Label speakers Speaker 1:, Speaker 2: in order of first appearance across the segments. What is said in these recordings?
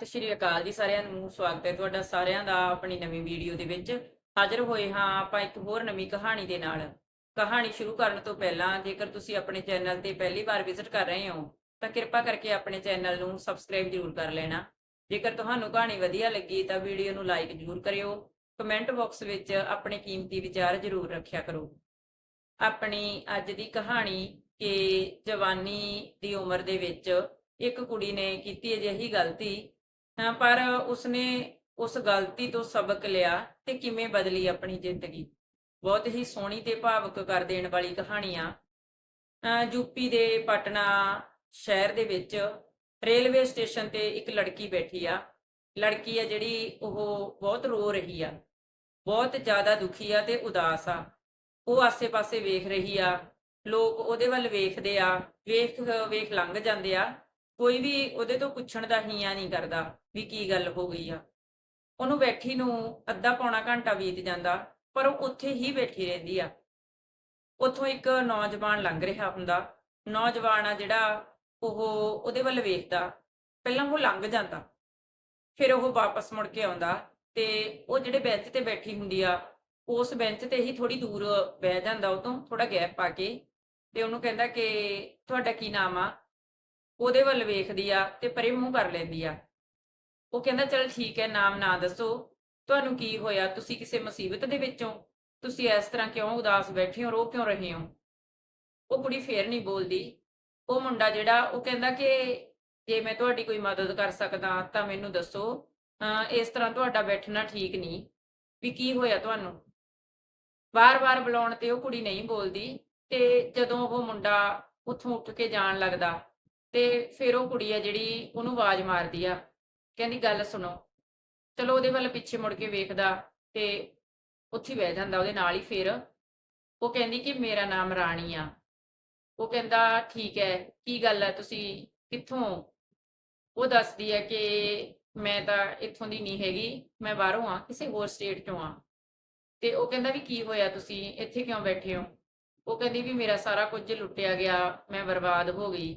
Speaker 1: ਸਤਿ ਸ਼੍ਰੀ ਅਕਾਲ ਜੀ ਸਾਰਿਆਂ ਨੂੰ, ਸਵਾਗਤ ਹੈ ਤੁਹਾਡਾ ਸਾਰਿਆਂ ਦਾ ਆਪਣੀ ਨਵੀਂ ਵੀਡੀਓ ਦੇ ਵਿੱਚ। ਹਾਜ਼ਰ ਹੋਏ ਹਾਂ ਆਪਾਂ ਇੱਕ ਹੋਰ ਨਵੀਂ ਕਹਾਣੀ ਦੇ ਨਾਲ। ਕਹਾਣੀ ਸ਼ੁਰੂ ਕਰਨ ਤੋਂ ਪਹਿਲਾਂ ਜੇਕਰ ਤੁਸੀਂ ਆਪਣੇ ਚੈਨਲ ਤੇ ਪਹਿਲੀ ਵਾਰ ਵਿਜ਼ਿਟ ਕਰ ਰਹੇ ਹੋ, ਤਾਂ ਕਿਰਪਾ ਕਰਕੇ ਆਪਣੇ ਚੈਨਲ ਨੂੰ ਸਬਸਕ੍ਰਾਈਬ ਜ਼ਰੂਰ ਕਰ ਲੈਣਾ। ਜੇਕਰ ਤੁਹਾਨੂੰ ਕਹਾਣੀ ਵਧੀਆ ਲੱਗੀ ਤਾਂ ਵੀਡੀਓ ਨੂੰ ਲਾਈਕ ਜ਼ਰੂਰ ਕਰਿਓ। ਕਮੈਂਟ ਬਾਕਸ ਵਿੱਚ ਆਪਣੇ ਕੀਮਤੀ ਵਿਚਾਰ ਜ਼ਰੂਰ ਰੱਖਿਆ ਕਰੋ। ਆਪਣੀ ਅੱਜ ਦੀ ਕਹਾਣੀ ਕਿ ਜਵਾਨੀ ਦੀ ਉਮਰ ਦੇ ਵਿੱਚ ਇੱਕ ਕੁੜੀ ਨੇ ਕੀਤੀ ਅਜਿਹੀ ਗਲਤੀ ਪਰ ਉਸਨੇ ਉਸ ਗਲਤੀ ਤੋਂ ਸਬਕ ਲਿਆ ਤੇ ਕਿਵੇਂ ਬਦਲੀ ਆਪਣੀ ਜ਼ਿੰਦਗੀ? ਬਹੁਤ ਹੀ ਸੋਹਣੀ ਤੇ ਭਾਵੁਕ ਕਰ ਦੇਣ ਵਾਲੀ ਕਹਾਣੀ ਆ ਯੂਪੀ ਦੇ ਪਟਨਾ ਸ਼ਹਿਰ ਦੇ ਵਿੱਚ ਰੇਲਵੇ ਸਟੇਸ਼ਨ ਤੇ ਇੱਕ ਲੜਕੀ ਬੈਠੀ ਆ। ਲੜਕੀ ਆ ਜਿਹੜੀ ਉਹ ਬਹੁਤ ਰੋ ਰਹੀ ਆ। ਬਹੁਤ ਜ਼ਿਆਦਾ ਦੁਖੀ ਆ ਤੇ ਉਦਾਸ ਆ। ਉਹ ਆਸੇ-ਪਾਸੇ ਵੇਖ ਰਹੀ ਆ। ਲੋਕ ਉਹਦੇ ਵੱਲ ਵੇਖਦੇ ਆ। ਵੇਖ ਵੇਖ ਲੰਘ ਜਾਂਦੇ ਆ। ਕੋਈ ਵੀ ਉਹਦੇ ਤੋਂ ਪੁੱਛਣ ਦਾ ਹੀਆ ਨਹੀਂ ਕਰਦਾ ਵੀ ਕੀ ਗੱਲ ਹੋ ਗਈ ਆ। ਉਹਨੂੰ ਬੈਠੀ ਨੂੰ ਅੱਧਾ ਪੌਣਾ ਘੰਟਾ ਬੀਤ ਜਾਂਦਾ, ਪਰ ਉਹ ਉੱਥੇ ਹੀ ਬੈਠੀ ਰਹਿੰਦੀ ਆ। ਉੱਥੋਂ ਇੱਕ ਨੌਜਵਾਨ ਲੰਘ ਰਿਹਾ ਹੁੰਦਾ। ਨੌਜਵਾਨ ਆ ਜਿਹੜਾ ਉਹ ਉਹਦੇ ਵੱਲ ਵੇਖਦਾ। ਪਹਿਲਾਂ ਉਹ ਲੰਘ ਜਾਂਦਾ। ਫਿਰ ਉਹ ਵਾਪਸ ਮੁੜ ਕੇ ਆਉਂਦਾ ਤੇ ਉਹ ਜਿਹੜੇ ਬੈਂਚ ਤੇ ਬੈਠੀ ਹੁੰਦੀ ਆ, ਉਸ ਬੈਂਚ ਤੇ ਹੀ ਥੋੜੀ ਦੂਰ ਬਹਿ ਜਾਂਦਾ। ਉਹ ਤੋਂ ਥੋੜਾ ਗੈਪ ਪਾ ਕੇ ਤੇ ਉਹਨੂੰ ਕਹਿੰਦਾ ਕਿ ਤੁਹਾਡਾ ਕੀ ਨਾਮ ਆ? ਉਹਦੇ ਵੱਲ ਵੇਖਦੀ ਆ ਤੇ ਪਰੇ ਮੂੰਹ ਕਰ ਲੈਂਦੀ ਆ। ਉਹ ਕਹਿੰਦਾ, ਚਲ ਠੀਕ ਹੈ, ਨਾਮ ਨਾ ਦੱਸੋ। ਤੁਹਾਨੂੰ ਕੀ ਹੋਇਆ? ਤੁਸੀਂ ਕਿਸੇ ਮੁਸੀਬਤ ਦੇ ਵਿੱਚੋਂ? ਤੁਸੀਂ ਇਸ ਤਰ੍ਹਾਂ ਕਿਉਂ ਉਦਾਸ ਬੈਠੇ ਹੋ? ਰੋ ਕਿਉਂ ਰਹੇ ਹੋ? ਉਹ ਕੁੜੀ ਫੇਰ ਨਹੀਂ ਬੋਲਦੀ। ਉਹ ਮੁੰਡਾ ਜਿਹੜਾ, ਉਹ ਕਹਿੰਦਾ ਕਿ ਜੇ ਮੈਂ ਤੁਹਾਡੀ ਕੋਈ ਮਦਦ ਕਰ ਸਕਦਾ, ਤਾਂ ਮੈਨੂੰ ਦੱਸੋ। ਅਹ ਇਸ ਤਰ੍ਹਾਂ ਤੁਹਾਡਾ ਬੈਠਣਾ ਠੀਕ ਨਹੀਂ। ਵੀ ਕੀ ਹੋਇਆ ਤੁਹਾਨੂੰ? ਵਾਰ-ਵਾਰ ਬੁਲਾਉਣ ਤੇ ਉਹ ਕੁੜੀ ਨਹੀਂ ਬੋਲਦੀ ਤੇ ਜਦੋਂ ਉਹ ਮੁੰਡਾ ਉੱਥੋਂ ਉੱਠ ਕੇ ਜਾਣ ਲੱਗਦਾ ਤੇ ਫਿਰ ਉਹ ਕੁੜੀ ਆ ਜਿਹੜੀ ਉਹਨੂੰ ਆਵਾਜ਼ ਮਾਰਦੀ ਆ, ਕਹਿੰਦੀ ਗੱਲ ਸੁਣੋ। ਚਲੋ ਉਹਦੇ ਵੱਲ ਪਿੱਛੇ ਮੁੜ ਕੇ ਵੇਖਦਾ ਤੇ ਉੱਥੇ ਬਹਿ ਜਾਂਦਾ ਉਹਦੇ ਨਾਲ ਹੀ ਫਿਰ। ਉਹ ਕਹਿੰਦੀ ਕਿ ਮੇਰਾ ਨਾਮ ਰਾਣੀ ਆ। ਉਹ ਕਹਿੰਦਾ ਠੀਕ ਹੈ, ਕੀ ਗੱਲ ਹੈ ਤੁਸੀਂ ਕਿੱਥੋਂ? ਉਹ ਦੱਸਦੀ ਹੈ ਕਿ ਮੈਂ ਤਾਂ ਇੱਥੋਂ ਦੀ ਨਹੀਂ ਹੈਗੀ, ਮੈਂ ਬਾਹਰੋਂ ਆ, ਕਿਸੇ ਹੋਰ ਸਟੇਟ ਚੋਂ ਆ। ਤੇ ਉਹ ਕਹਿੰਦਾ ਵੀ ਕੀ ਹੋਇਆ ਤੁਸੀਂ, ਇੱਥੇ ਕਿਉਂ ਬੈਠੇ ਹੋ? ਉਹ ਕਹਿੰਦੀ ਵੀ ਮੇਰਾ ਸਾਰਾ ਕੁਝ ਲੁੱਟਿਆ ਗਿਆ, ਮੈਂ ਬਰਬਾਦ ਹੋ ਗਈ।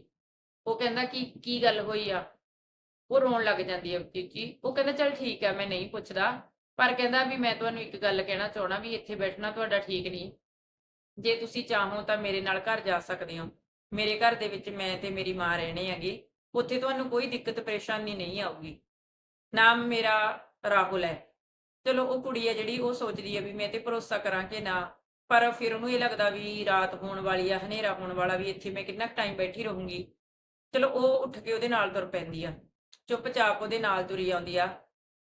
Speaker 1: ਉਹ ਕਹਿੰਦਾ ਕਿ, ਕੀ ਗੱਲ ਹੋਈ ਆ? ਉਹ ਰੋਣ ਲੱਗ ਜਾਂਦੀ ਹੈ ਉੱਚੀ ਉੱਚੀ। ਉਹ ਕਹਿੰਦਾ, ਚਲ ਠੀਕ ਹੈ ਮੈਂ ਨਹੀਂ ਪੁੱਛਦਾ। ਪਰ ਕਹਿੰਦਾ ਵੀ ਮੈਂ ਤੁਹਾਨੂੰ ਇੱਕ ਗੱਲ ਕਹਿਣਾ ਚਾਹਣਾ ਵੀ ਇੱਥੇ ਬੈਠਣਾ ਤੁਹਾਡਾ ਠੀਕ ਨਹੀਂ। ਜੇ ਤੁਸੀਂ ਚਾਹੋ ਤਾਂ ਮੇਰੇ ਨਾਲ ਘਰ ਜਾ ਸਕਦੇ ਹੋ। ਮੇਰੇ ਘਰ ਦੇ ਵਿੱਚ ਮੈਂ ਤੇ ਮੇਰੀ ਮਾਂ ਰਹਿਣੇ ਹੈਗੇ। ਉੱਥੇ ਤੁਹਾਨੂੰ ਕੋਈ ਦਿੱਕਤ ਪਰੇਸ਼ਾਨੀ ਨਹੀਂ ਆਊਗੀ। ਨਾਮ ਮੇਰਾ ਰਾਹੁਲ ਹੈ। ਚਲੋ, ਉਹ ਕੁੜੀ ਹੈ ਜਿਹੜੀ, ਉਹ ਸੋਚਦੀ ਹੈ ਵੀ ਮੈਂ ਤੇ ਭਰੋਸਾ ਕਰਾਂ ਕਿ ਨਾ। ਪਰ ਫਿਰ ਉਹਨੂੰ ਇਹ ਲੱਗਦਾ ਵੀ ਰਾਤ ਹੋਣ ਵਾਲੀ ਆ, ਹਨੇਰਾ ਹੋਣ ਵਾਲਾ ਵੀ ਇੱਥੇ ਮੈਂ ਕਿੰਨਾ ਟਾਈਮ ਬੈਠੀ ਰਹੂੰਗੀ। ਚਲੋ ਉਹ ਉੱਠ ਕੇ ਉਹਦੇ ਨਾਲ ਤੁਰ ਪੈਂਦੀ ਆ। ਚੁੱਪਚਾਪ ਉਹਦੇ ਨਾਲ ਤੁਰੀ ਆਉਂਦੀ ਆ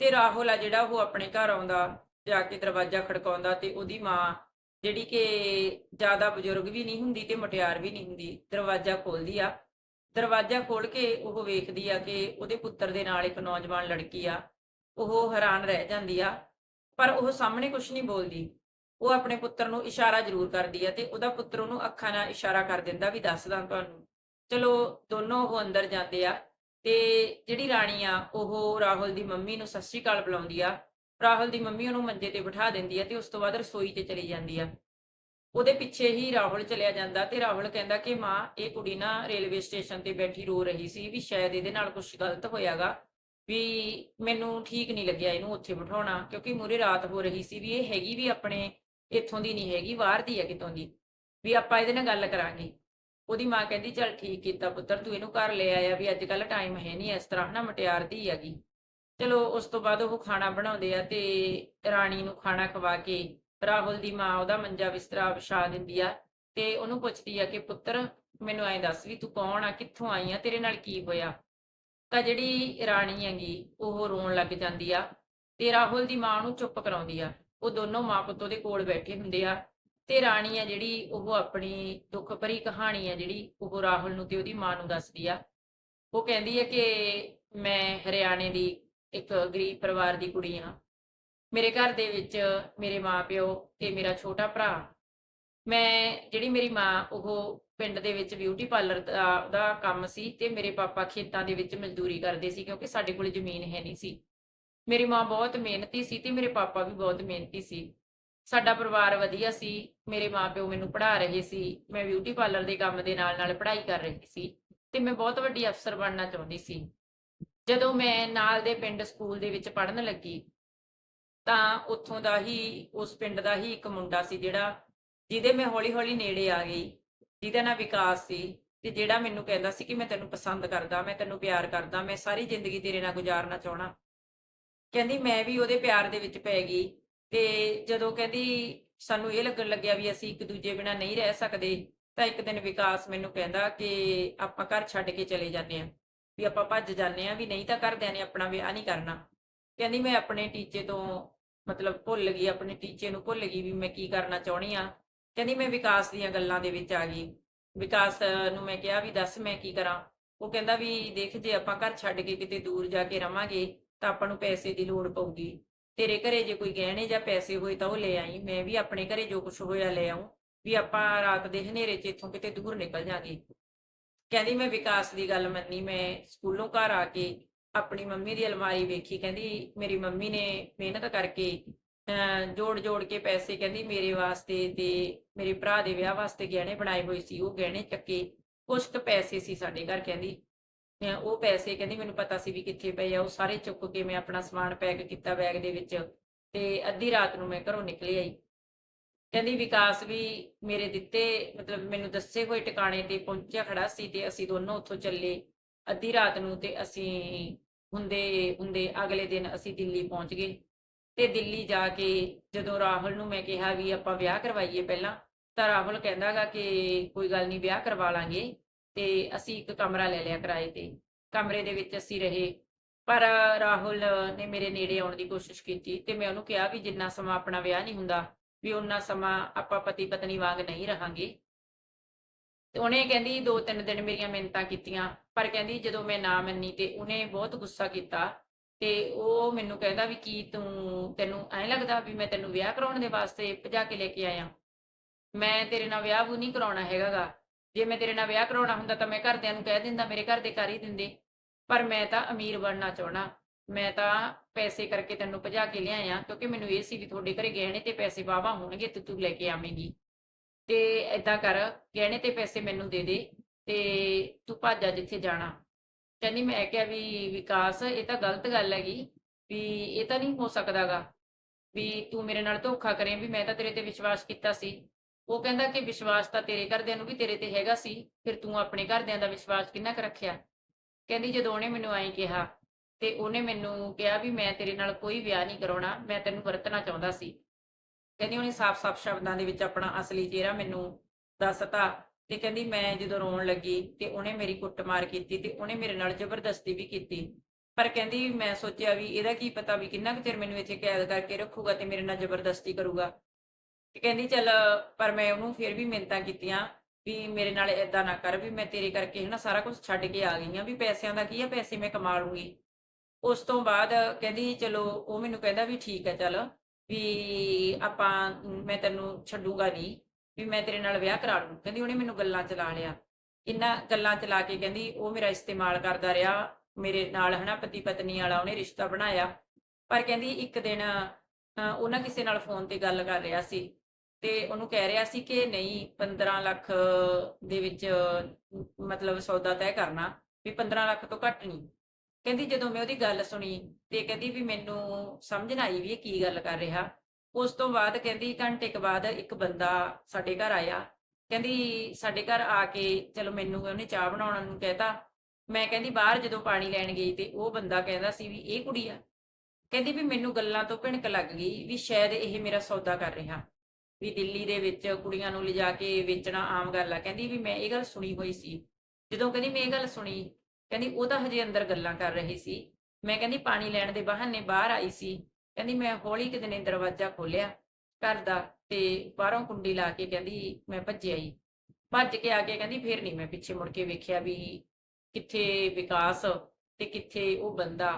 Speaker 1: ਤੇ ਰਾਹੁਲ ਆ ਜਿਹੜਾ ਉਹ ਆਪਣੇ ਘਰ ਆਉਂਦਾ, ਜਾ ਕੇ ਦਰਵਾਜ਼ਾ ਖੜਕਾਉਂਦਾ ਤੇ ਉਹਦੀ ਮਾਂ ਜਿਹੜੀ ਕਿ ਜ਼ਿਆਦਾ ਬਜ਼ੁਰਗ ਵੀ ਨਹੀਂ ਹੁੰਦੀ ਤੇ ਮੁਟਿਆਰ ਵੀ ਨਹੀਂ ਹੁੰਦੀ, ਦਰਵਾਜ਼ਾ ਖੋਲਦੀ ਆ। ਦਰਵਾਜ਼ਾ ਖੋਲ ਕੇ ਉਹ ਵੇਖਦੀ ਆ ਕਿ ਉਹਦੇ ਪੁੱਤਰ ਦੇ ਨਾਲ ਇੱਕ ਨੌਜਵਾਨ ਲੜਕੀ ਆ, ਉਹ ਹੈਰਾਨ ਰਹਿ ਜਾਂਦੀ ਆ, ਪਰ ਉਹ ਸਾਹਮਣੇ ਕੁਝ ਨਹੀਂ ਬੋਲਦੀ। ਉਹ ਆਪਣੇ ਪੁੱਤਰ ਨੂੰ ਇਸ਼ਾਰਾ ਜ਼ਰੂਰ ਕਰਦੀ ਆ ਤੇ ਉਹਦਾ ਪੁੱਤਰ ਉਹਨੂੰ ਅੱਖਾਂ ਨਾਲ ਇਸ਼ਾਰਾ ਕਰ ਦਿੰਦਾ ਵੀ ਦੱਸਦਾ ਤੁਹਾਨੂੰ। ਚਲੋ ਦੋਨੋਂ ਉਹ ਅੰਦਰ ਜਾਂਦੇ ਆ ਤੇ ਜਿਹੜੀ ਰਾਣੀ ਆ, ਉਹ ਰਾਹੁਲ ਦੀ ਮੰਮੀ ਨੂੰ ਸਤਿ ਸ਼੍ਰੀ ਅਕਾਲ ਬੁਲਾਉਂਦੀ ਆ। ਰਾਹੁਲ ਦੀ ਮੰਮੀ ਉਹਨੂੰ ਮੰਜੇ ਤੇ ਬਿਠਾ ਦਿੰਦੀ ਆ ਤੇ ਉਸ ਤੋਂ ਬਾਅਦ ਰਸੋਈ ਤੇ ਚਲੀ ਜਾਂਦੀ ਆ। ਉਹਦੇ ਪਿੱਛੇ ਹੀ ਰਾਹੁਲ ਚਲਿਆ ਜਾਂਦਾ ਤੇ ਰਾਹੁਲ ਕਹਿੰਦਾ ਕਿ ਮਾਂ, ਇਹ ਕੁੜੀ ਨਾ ਰੇਲਵੇ ਸਟੇਸ਼ਨ ਤੇ ਬੈਠੀ ਰੋ ਰਹੀ ਸੀ ਵੀ ਸ਼ਾਇਦ ਇਹਦੇ ਨਾਲ ਕੁਝ ਗਲਤ ਹੋਇਆਗਾ, ਵੀ ਮੈਨੂੰ ਠੀਕ ਨਹੀਂ ਲੱਗਿਆ ਇਹਨੂੰ ਉੱਥੇ ਬਿਠਾਉਣਾ, ਕਿਉਂਕਿ ਮੂਰੇ ਰਾਤ ਹੋ ਰਹੀ ਸੀ ਵੀ ਇਹ ਹੈਗੀ ਵੀ ਆਪਣੇ, ਇੱਥੋਂ ਦੀ ਨਹੀਂ ਹੈਗੀ, ਬਾਹਰ ਦੀ ਹੈ ਕਿਤੋਂ ਦੀ। ਵੀ ਆਪਾਂ ਇਹਦੇ ਨਾਲ ਗੱਲ ਕਰਾਂਗੇ। ਉਹਦੀ ਮਾਂ ਕਹਿੰਦੀ, ਚੱਲ ਠੀਕ ਕੀਤਾ ਪੁੱਤਰ, ਤੂੰ ਇਹਨੂੰ ਘਰ ਲੈ ਆਇਆ ਵੀ ਅੱਜ ਕੱਲ ਟਾਈਮ ਹੈ ਨਹੀਂ ਇਸ ਤਰ੍ਹਾਂ ਨਾ ਮਟਿਆਰ ਦੀ ਹੈਗੀ। ਚਲੋ, ਉਸ ਤੋਂ ਬਾਅਦ ਉਹ ਖਾਣਾ ਬਣਾਉਂਦੇ ਆ ਤੇ ਰਾਣੀ ਨੂੰ ਖਾਣਾ ਖਵਾ ਕੇ ਰਾਹੁਲ ਦੀ ਮਾਂ ਉਹਦਾ ਮੰਜਾ ਬਿਸਤਰਾ ਵਿਛਾ ਦਿੰਦੀ ਆ ਤੇ ਉਹਨੂੰ ਪੁੱਛਦੀ ਆ ਕਿ, ਪੁੱਤਰ, ਮੈਨੂੰ ਐਂ ਦੱਸ ਵੀ ਤੂੰ ਕੌਣ ਆ, ਕਿੱਥੋਂ ਆਈ ਆ, ਤੇਰੇ ਨਾਲ ਕੀ ਹੋਇਆ? ਤਾਂ ਜਿਹੜੀ ਰਾਣੀ ਹੈਗੀ, ਉਹ ਰੋਣ ਲੱਗ ਜਾਂਦੀ ਆ ਤੇ ਰਾਹੁਲ ਦੀ ਮਾਂ ਨੂੰ ਚੁੱਪ ਕਰਾਉਂਦੀ ਆ। ਉਹ ਦੋਨੋਂ ਮਾਂ ਪੁੱਤ ਉਹਦੇ ਕੋਲ ਬੈਠੇ ਹੁੰਦੇ ਆ ਤੇ ਰਾਣੀ ਆ ਜਿਹੜੀ, ਉਹ ਆਪਣੀ ਦੁੱਖ ਭਰੀ ਕਹਾਣੀ ਆ ਜਿਹੜੀ, ਉਹ ਰਾਹੁਲ ਨੂੰ ਤੇ ਉਹਦੀ ਮਾਂ ਨੂੰ ਦੱਸਦੀ ਆ। ਉਹ ਕਹਿੰਦੀ ਹੈ ਕਿ ਮੈਂ ਹਰਿਆਣੇ ਦੀ ਇੱਕ ਗਰੀਬ ਪਰਿਵਾਰ ਦੀ ਕੁੜੀ ਹਾਂ। ਮੇਰੇ ਘਰ ਦੇ ਵਿੱਚ ਮੇਰੇ ਮਾਪਿਓ ਤੇ ਮੇਰਾ ਛੋਟਾ ਭਰਾ। ਮੈਂ, ਜਿਹੜੀ ਮੇਰੀ ਮਾਂ, ਉਹ ਪਿੰਡ ਦੇ ਵਿੱਚ ਬਿਊਟੀ ਪਾਰਲਰ ਦਾ ਕੰਮ ਸੀ ਤੇ ਮੇਰੇ ਪਾਪਾ ਖੇਤਾਂ ਦੇ ਵਿੱਚ ਮਜ਼ਦੂਰੀ ਕਰਦੇ ਸੀ ਕਿਉਂਕਿ ਸਾਡੇ ਕੋਲ ਜ਼ਮੀਨ ਹੈ ਨਹੀਂ ਸੀ। ਮੇਰੀ ਮਾਂ ਬਹੁਤ ਮਿਹਨਤੀ ਸੀ ਤੇ ਮੇਰੇ ਪਾਪਾ ਵੀ ਬਹੁਤ ਮਿਹਨਤੀ ਸੀ। ਸਾਡਾ ਪਰਿਵਾਰ ਵਧੀਆ ਸੀ, ਮੇਰੇ ਮਾਪਿਓ ਮੈਨੂੰ ਪੜ੍ਹਾ ਰਹੇ ਸੀ, ਮੈਂ ਬਿਊਟੀ ਪਾਰਲਰ ਦੇ ਕੰਮ ਦੇ ਨਾਲ ਨਾਲ ਪੜ੍ਹਾਈ ਕਰ ਰਹੀ ਸੀ ਤੇ ਮੈਂ ਬਹੁਤ ਵੱਡੀ ਅਫਸਰ ਬਣਨਾ ਚਾਹੁੰਦੀ ਸੀ। ਜਦੋਂ ਮੈਂ ਨਾਲ ਦੇ ਪਿੰਡ ਸਕੂਲ ਦੇ ਵਿੱਚ ਪੜ੍ਹਨ ਲੱਗੀ, ਤਾਂ ਉੱਥੋਂ ਦਾ ਹੀ, ਉਸ ਪਿੰਡ ਦਾ ਹੀ ਇੱਕ ਮੁੰਡਾ ਸੀ ਜਿਹੜਾ, ਜਿਹਦੇ ਮੈਂ ਹੌਲੀ-ਹੌਲੀ ਨੇੜੇ ਆ ਗਈ, ਜਿਹਦਾ ਨਾਂ ਵਿਕਾਸ ਸੀ ਤੇ ਜਿਹੜਾ ਮੈਨੂੰ ਕਹਿੰਦਾ ਸੀ ਕਿ ਮੈਂ ਤੈਨੂੰ ਪਸੰਦ ਕਰਦਾ, ਮੈਂ ਤੈਨੂੰ ਪਿਆਰ ਕਰਦਾ, ਮੈਂ ਸਾਰੀ ਜ਼ਿੰਦਗੀ ਤੇਰੇ ਨਾਲ ਗੁਜ਼ਾਰਨਾ ਚਾਹਣਾ ਕਹਿੰਦੀ ਮੈਂ ਵੀ ਉਹਦੇ ਪਿਆਰ ਦੇ ਵਿੱਚ ਪੈ ਗਈ ਤੇ ਜਦੋਂ ਕਹਿੰਦੀ ਸਾਨੂੰ ਇਹ ਲੱਗਣ ਲੱਗਿਆ ਵੀ ਅਸੀਂ ਇੱਕ ਦੂਜੇ ਬਿਨਾਂ ਨਹੀਂ ਰਹਿ ਸਕਦੇ, ਤਾਂ ਇੱਕ ਦਿਨ ਵਿਕਾਸ ਮੈਨੂੰ ਕਹਿੰਦਾ ਕਿ ਆਪਾਂ ਘਰ ਛੱਡ ਕੇ ਚਲੇ ਜਾਂਦੇ ਆਂ ਵੀ ਆਪਾਂ ਭੱਜ ਜਾਂਦੇ ਆਂ ਵੀ ਨਹੀਂ ਤਾਂ ਘਰਦਿਆਂ ਨੇ ਆਪਣਾ ਵਿਆਹ ਨਹੀਂ ਕਰਨਾ। ਕਹਿੰਦੀ ਮੈਂ ਆਪਣੇ ਟੀਚੇ ਤੋਂ ਮਤਲਬ ਭੁੱਲ ਗਈ, ਆਪਣੇ ਟੀਚੇ ਨੂੰ ਭੁੱਲ ਗਈ ਵੀ ਮੈਂ ਕੀ ਕਰਨਾ ਚਾਹਣੀ ਆ ਕਹਿੰਦੀ ਮੈਂ ਵਿਕਾਸ ਦੀਆਂ ਗੱਲਾਂ ਦੇ ਵਿੱਚ ਆ ਗਈ। ਵਿਕਾਸ ਨੂੰ ਮੈਂ ਕਿਹਾ ਵੀ ਦੱਸ ਮੈਂ ਕੀ ਕਰਾਂ? ਉਹ ਕਹਿੰਦਾ ਵੀ ਦੇਖ ਜੇ ਆਪਾਂ ਘਰ ਛੱਡ ਕੇ ਕਿਤੇ ਦੂਰ ਜਾ ਕੇ ਰਵਾਂਗੇ ਤਾਂ ਆਪਾਂ ਨੂੰ ਪੈਸੇ ਦੀ ਲੋੜ ਪਊਗੀ। ਤੇਰੇ ਘਰੇ ਜੇ ਕੋਈ ਗਹਿਣੇ ਜਾਂ ਪੈਸੇ ਹੋਏ ਤਾਂ ਉਹ ਲੈ ਆਈ, ਮੈਂ ਵੀ ਆਪਣੇ ਘਰੇ ਜੋ ਕੁਝ ਹੋਇਆ ਲੈ ਆਉਂ ਵੀ ਆਪਾਂ ਰਾਤ ਦੇ ਹਨੇਰੇ 'ਚ ਇੱਥੋਂ ਕਿਤੇ ਦੂਰ ਨਿਕਲ ਜਾਾਂਗੇ। ਕਹਿੰਦੀ ਮੈਂ ਵਿਕਾਸ ਦੀ ਗੱਲ ਮੰਨੀ, ਮੈਂ ਸਕੂਲੋਂ ਘਰ ਆ ਕੇ ਆਪਣੀ ਮੰਮੀ ਦੀ ਅਲਮਾਰੀ ਵੇਖੀ, ਕਹਿੰਦੀ ਮੇਰੀ ਮੰਮੀ ਨੇ ਮਿਹਨਤ ਕਰਕੇ ਜੋੜ ਜੋੜ ਕੇ ਪੈਸੇ ਕਹਿੰਦੀ ਮੇਰੇ ਵਾਸਤੇ ਤੇ ਮੇਰੇ ਭਰਾ ਦੇ ਵਿਆਹ ਵਾਸਤੇ ਗਹਿਣੇ ਬਣਾਏ ਹੋਏ ਸੀ, ਉਹ ਗਹਿਣੇ ਚੱਕੇ ਕੁਝ ਕੁ ਪੈਸੇ ਸੀ ਸਾਡੇ ਘਰ, ਕਹਿੰਦੀ ਉਹ ਪੈਸੇ ਕਹਿੰਦੀ ਮੈਨੂੰ ਪਤਾ ਸੀ ਵੀ ਕਿੱਥੇ ਪਏ ਆ, ਉਹ ਸਾਰੇ ਚੁੱਕ ਕੇ ਮੈਂ ਆਪਣਾ ਸਮਾਨ ਪੈਕ ਕੀਤਾ ਬੈਗ ਦੇ ਵਿੱਚ ਤੇ ਅੱਧੀ ਰਾਤ ਨੂੰ ਮੈਂ ਘਰੋਂ ਨਿਕਲ ਆਈ। ਕਹਿੰਦੀ ਵਿਕਾਸ ਵੀ ਮੇਰੇ ਦਿੱਤੇ, ਮਤਲਬ ਮੈਨੂੰ ਦੱਸੇ ਹੋਏ ਟਿਕਾਣੇ ਤੇ ਪਹੁੰਚਿਆ ਖੜਾ ਸੀ ਤੇ ਅਸੀਂ ਦੋਨੋਂ ਉੱਥੋਂ ਚੱਲੇ। ਅੱਧੀ ਰਾਤ ਨੂੰ ਤੇ ਅਸੀਂ ਹੁੰਦੇ ਹੁੰਦੇ ਅਗਲੇ ਦਿਨ ਅਸੀਂ ਦਿੱਲੀ ਪਹੁੰਚ ਗਏ। ਤੇ ਦਿੱਲੀ ਜਾ ਕੇ ਜਦੋਂ ਰਾਹੁਲ ਨੂੰ ਮੈਂ ਕਿਹਾ ਵੀ ਆਪਾਂ ਵਿਆਹ ਕਰਵਾਈਏ ਪਹਿਲਾਂ, ਤਾਂ ਰਾਹੁਲ ਕਹਿੰਦਾਗਾ ਕਿ ਕੋਈ ਗੱਲ ਨਹੀਂ ਵਿਆਹ ਕਰਵਾ ਲਾਂਗੇ। ਤੇ ਅਸੀਂ ਇੱਕ ਕਮਰਾ ਲੈ ਲਿਆ ਕਿਰਾਏ ਤੇ। ਕਮਰੇ ਦੇ ਵਿੱਚ ਅਸੀਂ ਰਹੇ। ਪਰ ਰਾਹੁਲ ਨੇ ਮੇਰੇ ਨੇੜੇ ਆਉਣ ਦੀ ਕੋਸ਼ਿਸ਼ ਕੀਤੀ ਤੇ ਮੈਂ ਉਹਨੂੰ ਕਿਹਾ ਵੀ ਜਿੰਨਾ ਸਮਾਂ ਆਪਣਾ ਵਿਆਹ ਨਹੀਂ ਹੁੰਦਾ, ਵੀ ਉਹਨਾਂ ਸਮਾਂ ਆਪਾਂ ਪਤੀ ਪਤਨੀ ਵਾਂਗ ਨਹੀਂ ਰਹਾਂਗੇ। ਤੇ ਉਹਨੇ ਕਹਿੰਦੀ ਦੋ ਤਿੰਨ ਦਿਨ ਮੇਰੀਆਂ ਮਿੰਨਤਾਂ ਕੀਤੀਆਂ, ਪਰ ਕਹਿੰਦੀ ਜਦੋਂ ਮੈਂ ਨਾ ਮੰਨੀ ਤੇ ਉਹਨੇ ਬਹੁਤ ਗੁੱਸਾ ਕੀਤਾ ਤੇ ਉਹ ਮੈਨੂੰ ਕਹਿੰਦਾ ਵੀ ਕੀ ਤੂੰ, ਤੈਨੂੰ ਐਂ ਲੱਗਦਾ ਵੀ ਮੈਂ ਤੈਨੂੰ ਵਿਆਹ ਕਰਾਉਣ ਦੇ ਵਾਸਤੇ ਭਜਾ ਕੇ ਲੈ ਕੇ ਆਇਆ? ਮੈਂ ਤੇਰੇ ਨਾਲ ਵਿਆਹ ਵੀ ਨਹੀਂ ਕਰਾਉਣਾ ਹੈਗਾਗਾ। ਜੇ ਮੈਂ ਤੇਰੇ ਨਾਲ ਵਿਆਹ ਕਰਾਉਣਾ ਹੁੰਦਾ ਤਾਂ ਮੈਂ ਘਰਦਿਆਂ ਨੂੰ ਕਹਿ ਦਿੰਦਾ, ਮੇਰੇ ਘਰ ਦੇ ਕਰ ਹੀ ਦਿੰਦੇ। ਪਰ ਮੈਂ ਤਾਂ ਅਮੀਰ ਬਣਨਾ ਚਾਹਣਾ ਮੈਂ ਤਾਂ ਪੈਸੇ ਕਰਕੇ ਤੈਨੂੰ ਭਜਾ ਕੇ ਲਿਆਇਆ, ਕਿਉਂਕਿ ਮੈਨੂੰ ਇਹ ਸੀ ਵੀ ਤੁਹਾਡੇ ਘਰੇ ਗਹਿਣੇ ਤੇ ਪੈਸੇ ਵਾਵਾ ਹੋਣਗੇ ਤੇ ਤੂੰ ਲੈ ਕੇ ਆਵੇਂਗੀ। ਤੇ ਏਦਾਂ ਕਰ, ਗਹਿਣੇ ਤੇ ਪੈਸੇ ਮੈਨੂੰ ਦੇ ਦੇ ਤੇ ਤੂੰ ਭੱਜ ਜਿੱਥੇ ਜਾਣਾ। ਕਹਿੰਦੀ ਮੈਂ ਕਿਹਾ ਵੀ ਵਿਕਾਸ, ਇਹ ਤਾਂ ਗਲਤ ਗੱਲ ਹੈਗੀ ਵੀ ਇਹ ਤਾਂ ਨਹੀਂ ਹੋ ਸਕਦਾਗਾ। ਵੀ ਤੂੰ ਮੇਰੇ ਨਾਲ ਧੋਖਾ ਕਰੇ ਵੀ ਮੈਂ ਤਾਂ ਤੇਰੇ ਤੇ ਵਿਸ਼ਵਾਸ ਕੀਤਾ ਸੀ। ਉਹ ਕਹਿੰਦਾ ਕਿ ਵਿਸ਼ਵਾਸ ਤਾਂ ਤੇਰੇ ਘਰਦਿਆਂ ਨੂੰ ਵੀ ਤੇਰੇ ਤੇ ਹੈਗਾ ਸੀ, ਫਿਰ ਤੂੰ ਆਪਣੇ ਘਰਦਿਆਂ ਦਾ ਵਿਸ਼ਵਾਸ ਕਿੰਨਾ ਕੁ ਰੱਖਿਆ? ਕਹਿੰਦੀ ਜਦੋਂ ਉਹਨੇ ਮੈਨੂੰ ਐਂ ਕਿਹਾ ਤੇ ਉਹਨੇ ਮੈਨੂੰ ਕਿਹਾ ਵੀ ਮੈਂ ਤੇਰੇ ਨਾਲ ਕੋਈ ਵਿਆਹ ਨਹੀਂ ਕਰਾਉਣਾ, ਮੈਂ ਤੈਨੂੰ ਵਰਤਣਾ ਚਾਹੁੰਦਾ ਸੀ। ਕਹਿੰਦੀ ਉਹਨੇ ਸਾਫ਼-ਸਾਫ਼ ਸ਼ਬਦਾਂ ਦੇ ਵਿੱਚ ਆਪਣਾ ਅਸਲੀ ਚਿਹਰਾ ਮੈਨੂੰ ਦੱਸਤਾ ਤੇ ਕਹਿੰਦੀ ਮੈਂ ਜਦੋਂ ਰੋਣ ਲੱਗੀ ਤੇ ਉਹਨੇ ਮੇਰੀ ਕੁੱਟਮਾਰ ਕੀਤੀ ਤੇ ਉਹਨੇ ਮੇਰੇ ਨਾਲ ਜ਼ਬਰਦਸਤੀ ਵੀ ਕੀਤੀ। ਪਰ ਕਹਿੰਦੀ ਮੈਂ ਸੋਚਿਆ ਵੀ ਇਹਦਾ ਕੀ ਪਤਾ ਵੀ ਕਿੰਨਾ ਕੁ ਚਿਰ ਮੈਨੂੰ ਇੱਥੇ ਕੈਦ ਕਰਕੇ ਰੱਖੂਗਾ ਤੇ ਮੇਰੇ ਨਾਲ ਜ਼ਬਰਦਸਤੀ ਕਰੂਗਾ। ਤੇ ਕਹਿੰਦੀ ਚੱਲ ਪਰ ਮੈਂ ਉਹਨੂੰ ਫਿਰ ਵੀ ਮਿੰਨਤਾਂ ਕੀਤੀਆਂ ਵੀ ਮੇਰੇ ਨਾਲ ਏਦਾਂ ਨਾ ਕਰ ਵੀ ਮੈਂ ਤੇਰੇ ਕਰਕੇ ਹਨਾ ਸਾਰਾ ਕੁਝ ਛੱਡ ਕੇ ਆ ਗਈ ਆ ਵੀ ਪੈਸਿਆਂ ਦਾ ਕੀ ਆ ਪੈਸੇ ਮੈਂ ਕਮਾ ਲੂੰਗੀ। ਉਸ ਤੋਂ ਬਾਅਦ ਕਹਿੰਦੀ ਚਲੋ ਉਹ ਮੈਨੂੰ ਕਹਿੰਦਾ ਵੀ ਠੀਕ ਹੈ ਚੱਲ ਵੀ ਆਪਾਂ ਮੈਂ ਤੈਨੂੰ ਛੱਡੂਗਾ ਨਹੀਂ ਵੀ ਮੈਂ ਤੇਰੇ ਨਾਲ ਵਿਆਹ ਕਰਾ ਲੂੰ। ਕਹਿੰਦੀ ਉਹਨੇ ਮੈਨੂੰ ਗੱਲਾਂ ਚਲਾ ਲਿਆ। ਇੰਨਾ ਗੱਲਾਂ ਚਲਾ ਕੇ ਕਹਿੰਦੀ ਉਹ ਮੇਰਾ ਇਸਤੇਮਾਲ ਕਰਦਾ ਰਿਹਾ ਮੇਰੇ ਨਾਲ ਹਨਾ ਪਤੀ ਪਤਨੀ ਵਾਲਾ ਉਹਨੇ ਰਿਸ਼ਤਾ ਬਣਾਇਆ। ਪਰ ਕਹਿੰਦੀ ਇੱਕ ਦਿਨ ਅ, ਉਹ ਨਾ ਕਿਸੇ ਨਾਲ ਫੋਨ ਤੇ ਗੱਲ ਕਰ ਰਿਹਾ ਸੀ। ਤੇ ਉਹਨੂੰ ਕਹਿ ਰਿਹਾ ਸੀ ਕਿ ਨਹੀਂ 15 ਲੱਖ ਦੇ ਵਿੱਚ, ਮਤਲਬ ਸੌਦਾ ਤੈਅ ਕਰਨਾ, ਵੀ 15 ਲੱਖ ਤੋਂ ਘੱਟ ਨਹੀਂ। ਕਹਿੰਦੀ ਜਦੋਂ ਮੈਂ ਉਹਦੀ ਗੱਲ ਸੁਣੀ ਤੇ ਕਹਿੰਦੀ ਵੀ ਮੈਨੂੰ ਸਮਝ ਨਾ ਆਈ ਵੀ ਇਹ ਕੀ ਗੱਲ ਕਰ ਰਿਹਾ। ਉਸ ਤੋਂ ਬਾਅਦ ਕਹਿੰਦੀ ਘੰਟੇ ਕੁ ਬਾਅਦ ਇੱਕ ਬੰਦਾ ਸਾਡੇ ਘਰ ਆਇਆ। ਕਹਿੰਦੀ ਸਾਡੇ ਘਰ ਆ ਕੇ ਚਲੋ ਮੈਨੂੰ ਉਹਨੇ ਚਾਹ ਬਣਾਉਣ ਨੂੰ ਕਹਿਤਾ। ਮੈਂ ਕਹਿੰਦੀ ਬਾਹਰ ਜਦੋਂ ਪਾਣੀ ਲੈਣ ਗਈ ਤੇ ਉਹ ਬੰਦਾ ਕਹਿੰਦਾ ਸੀ ਵੀ ਇਹ ਕੁੜੀ ਆ। ਕਹਿੰਦੀ ਵੀ ਮੈਨੂੰ ਗੱਲਾਂ ਤੋਂ ਭਿਣਕ ਲੱਗ ਗਈ ਵੀ ਸ਼ਾਇਦ ਇਹ ਮੇਰਾ ਸੌਦਾ ਕਰ ਰਿਹਾ। ਵੀ ਦਿੱਲੀ ਦੇ ਵਿੱਚ ਕੁੜੀਆਂ ਨੂੰ ਲਿਜਾ ਕੇ ਵੇਚਣਾ ਆਮ ਗੱਲ ਆ। ਕਹਿੰਦੀ ਵੀ ਮੈਂ ਇਹ ਗੱਲ ਸੁਣੀ ਹੋਈ ਸੀ। ਜਦੋਂ ਕਹਿੰਦੀ ਮੈਂ ਇਹ ਗੱਲ ਸੁਣੀ, ਕਹਿੰਦੀ ਉਹ ਤਾਂ ਹਜੇ ਅੰਦਰ ਗੱਲਾਂ ਕਰ ਰਹੀ ਸੀ। ਮੈਂ ਕਹਿੰਦੀ ਪਾਣੀ ਲੈਣ ਦੇ ਬਹਾਨੇ ਬਾਹਰ ਆਈ ਸੀ। ਕਹਿੰਦੀ ਮੈਂ ਹੌਲੀ ਕਿਤੇ ਨੇ ਦਰਵਾਜ਼ਾ ਖੋਲਿਆ ਘਰ ਦਾ ਤੇ ਬਾਹਰੋਂ ਕੁੰਡੀ ਲਾ ਕੇ ਕਹਿੰਦੀ ਮੈਂ ਭੱਜ ਆਈ ਭੱਜ ਕੇ ਆ ਕੇ ਕਹਿੰਦੀ ਫੇਰ ਨਹੀਂ ਮੈਂ ਪਿੱਛੇ ਮੁੜ ਕੇ ਵੇਖਿਆ ਵੀ ਕਿੱਥੇ ਵਿਕਾਸ ਤੇ ਕਿੱਥੇ ਉਹ ਬੰਦਾ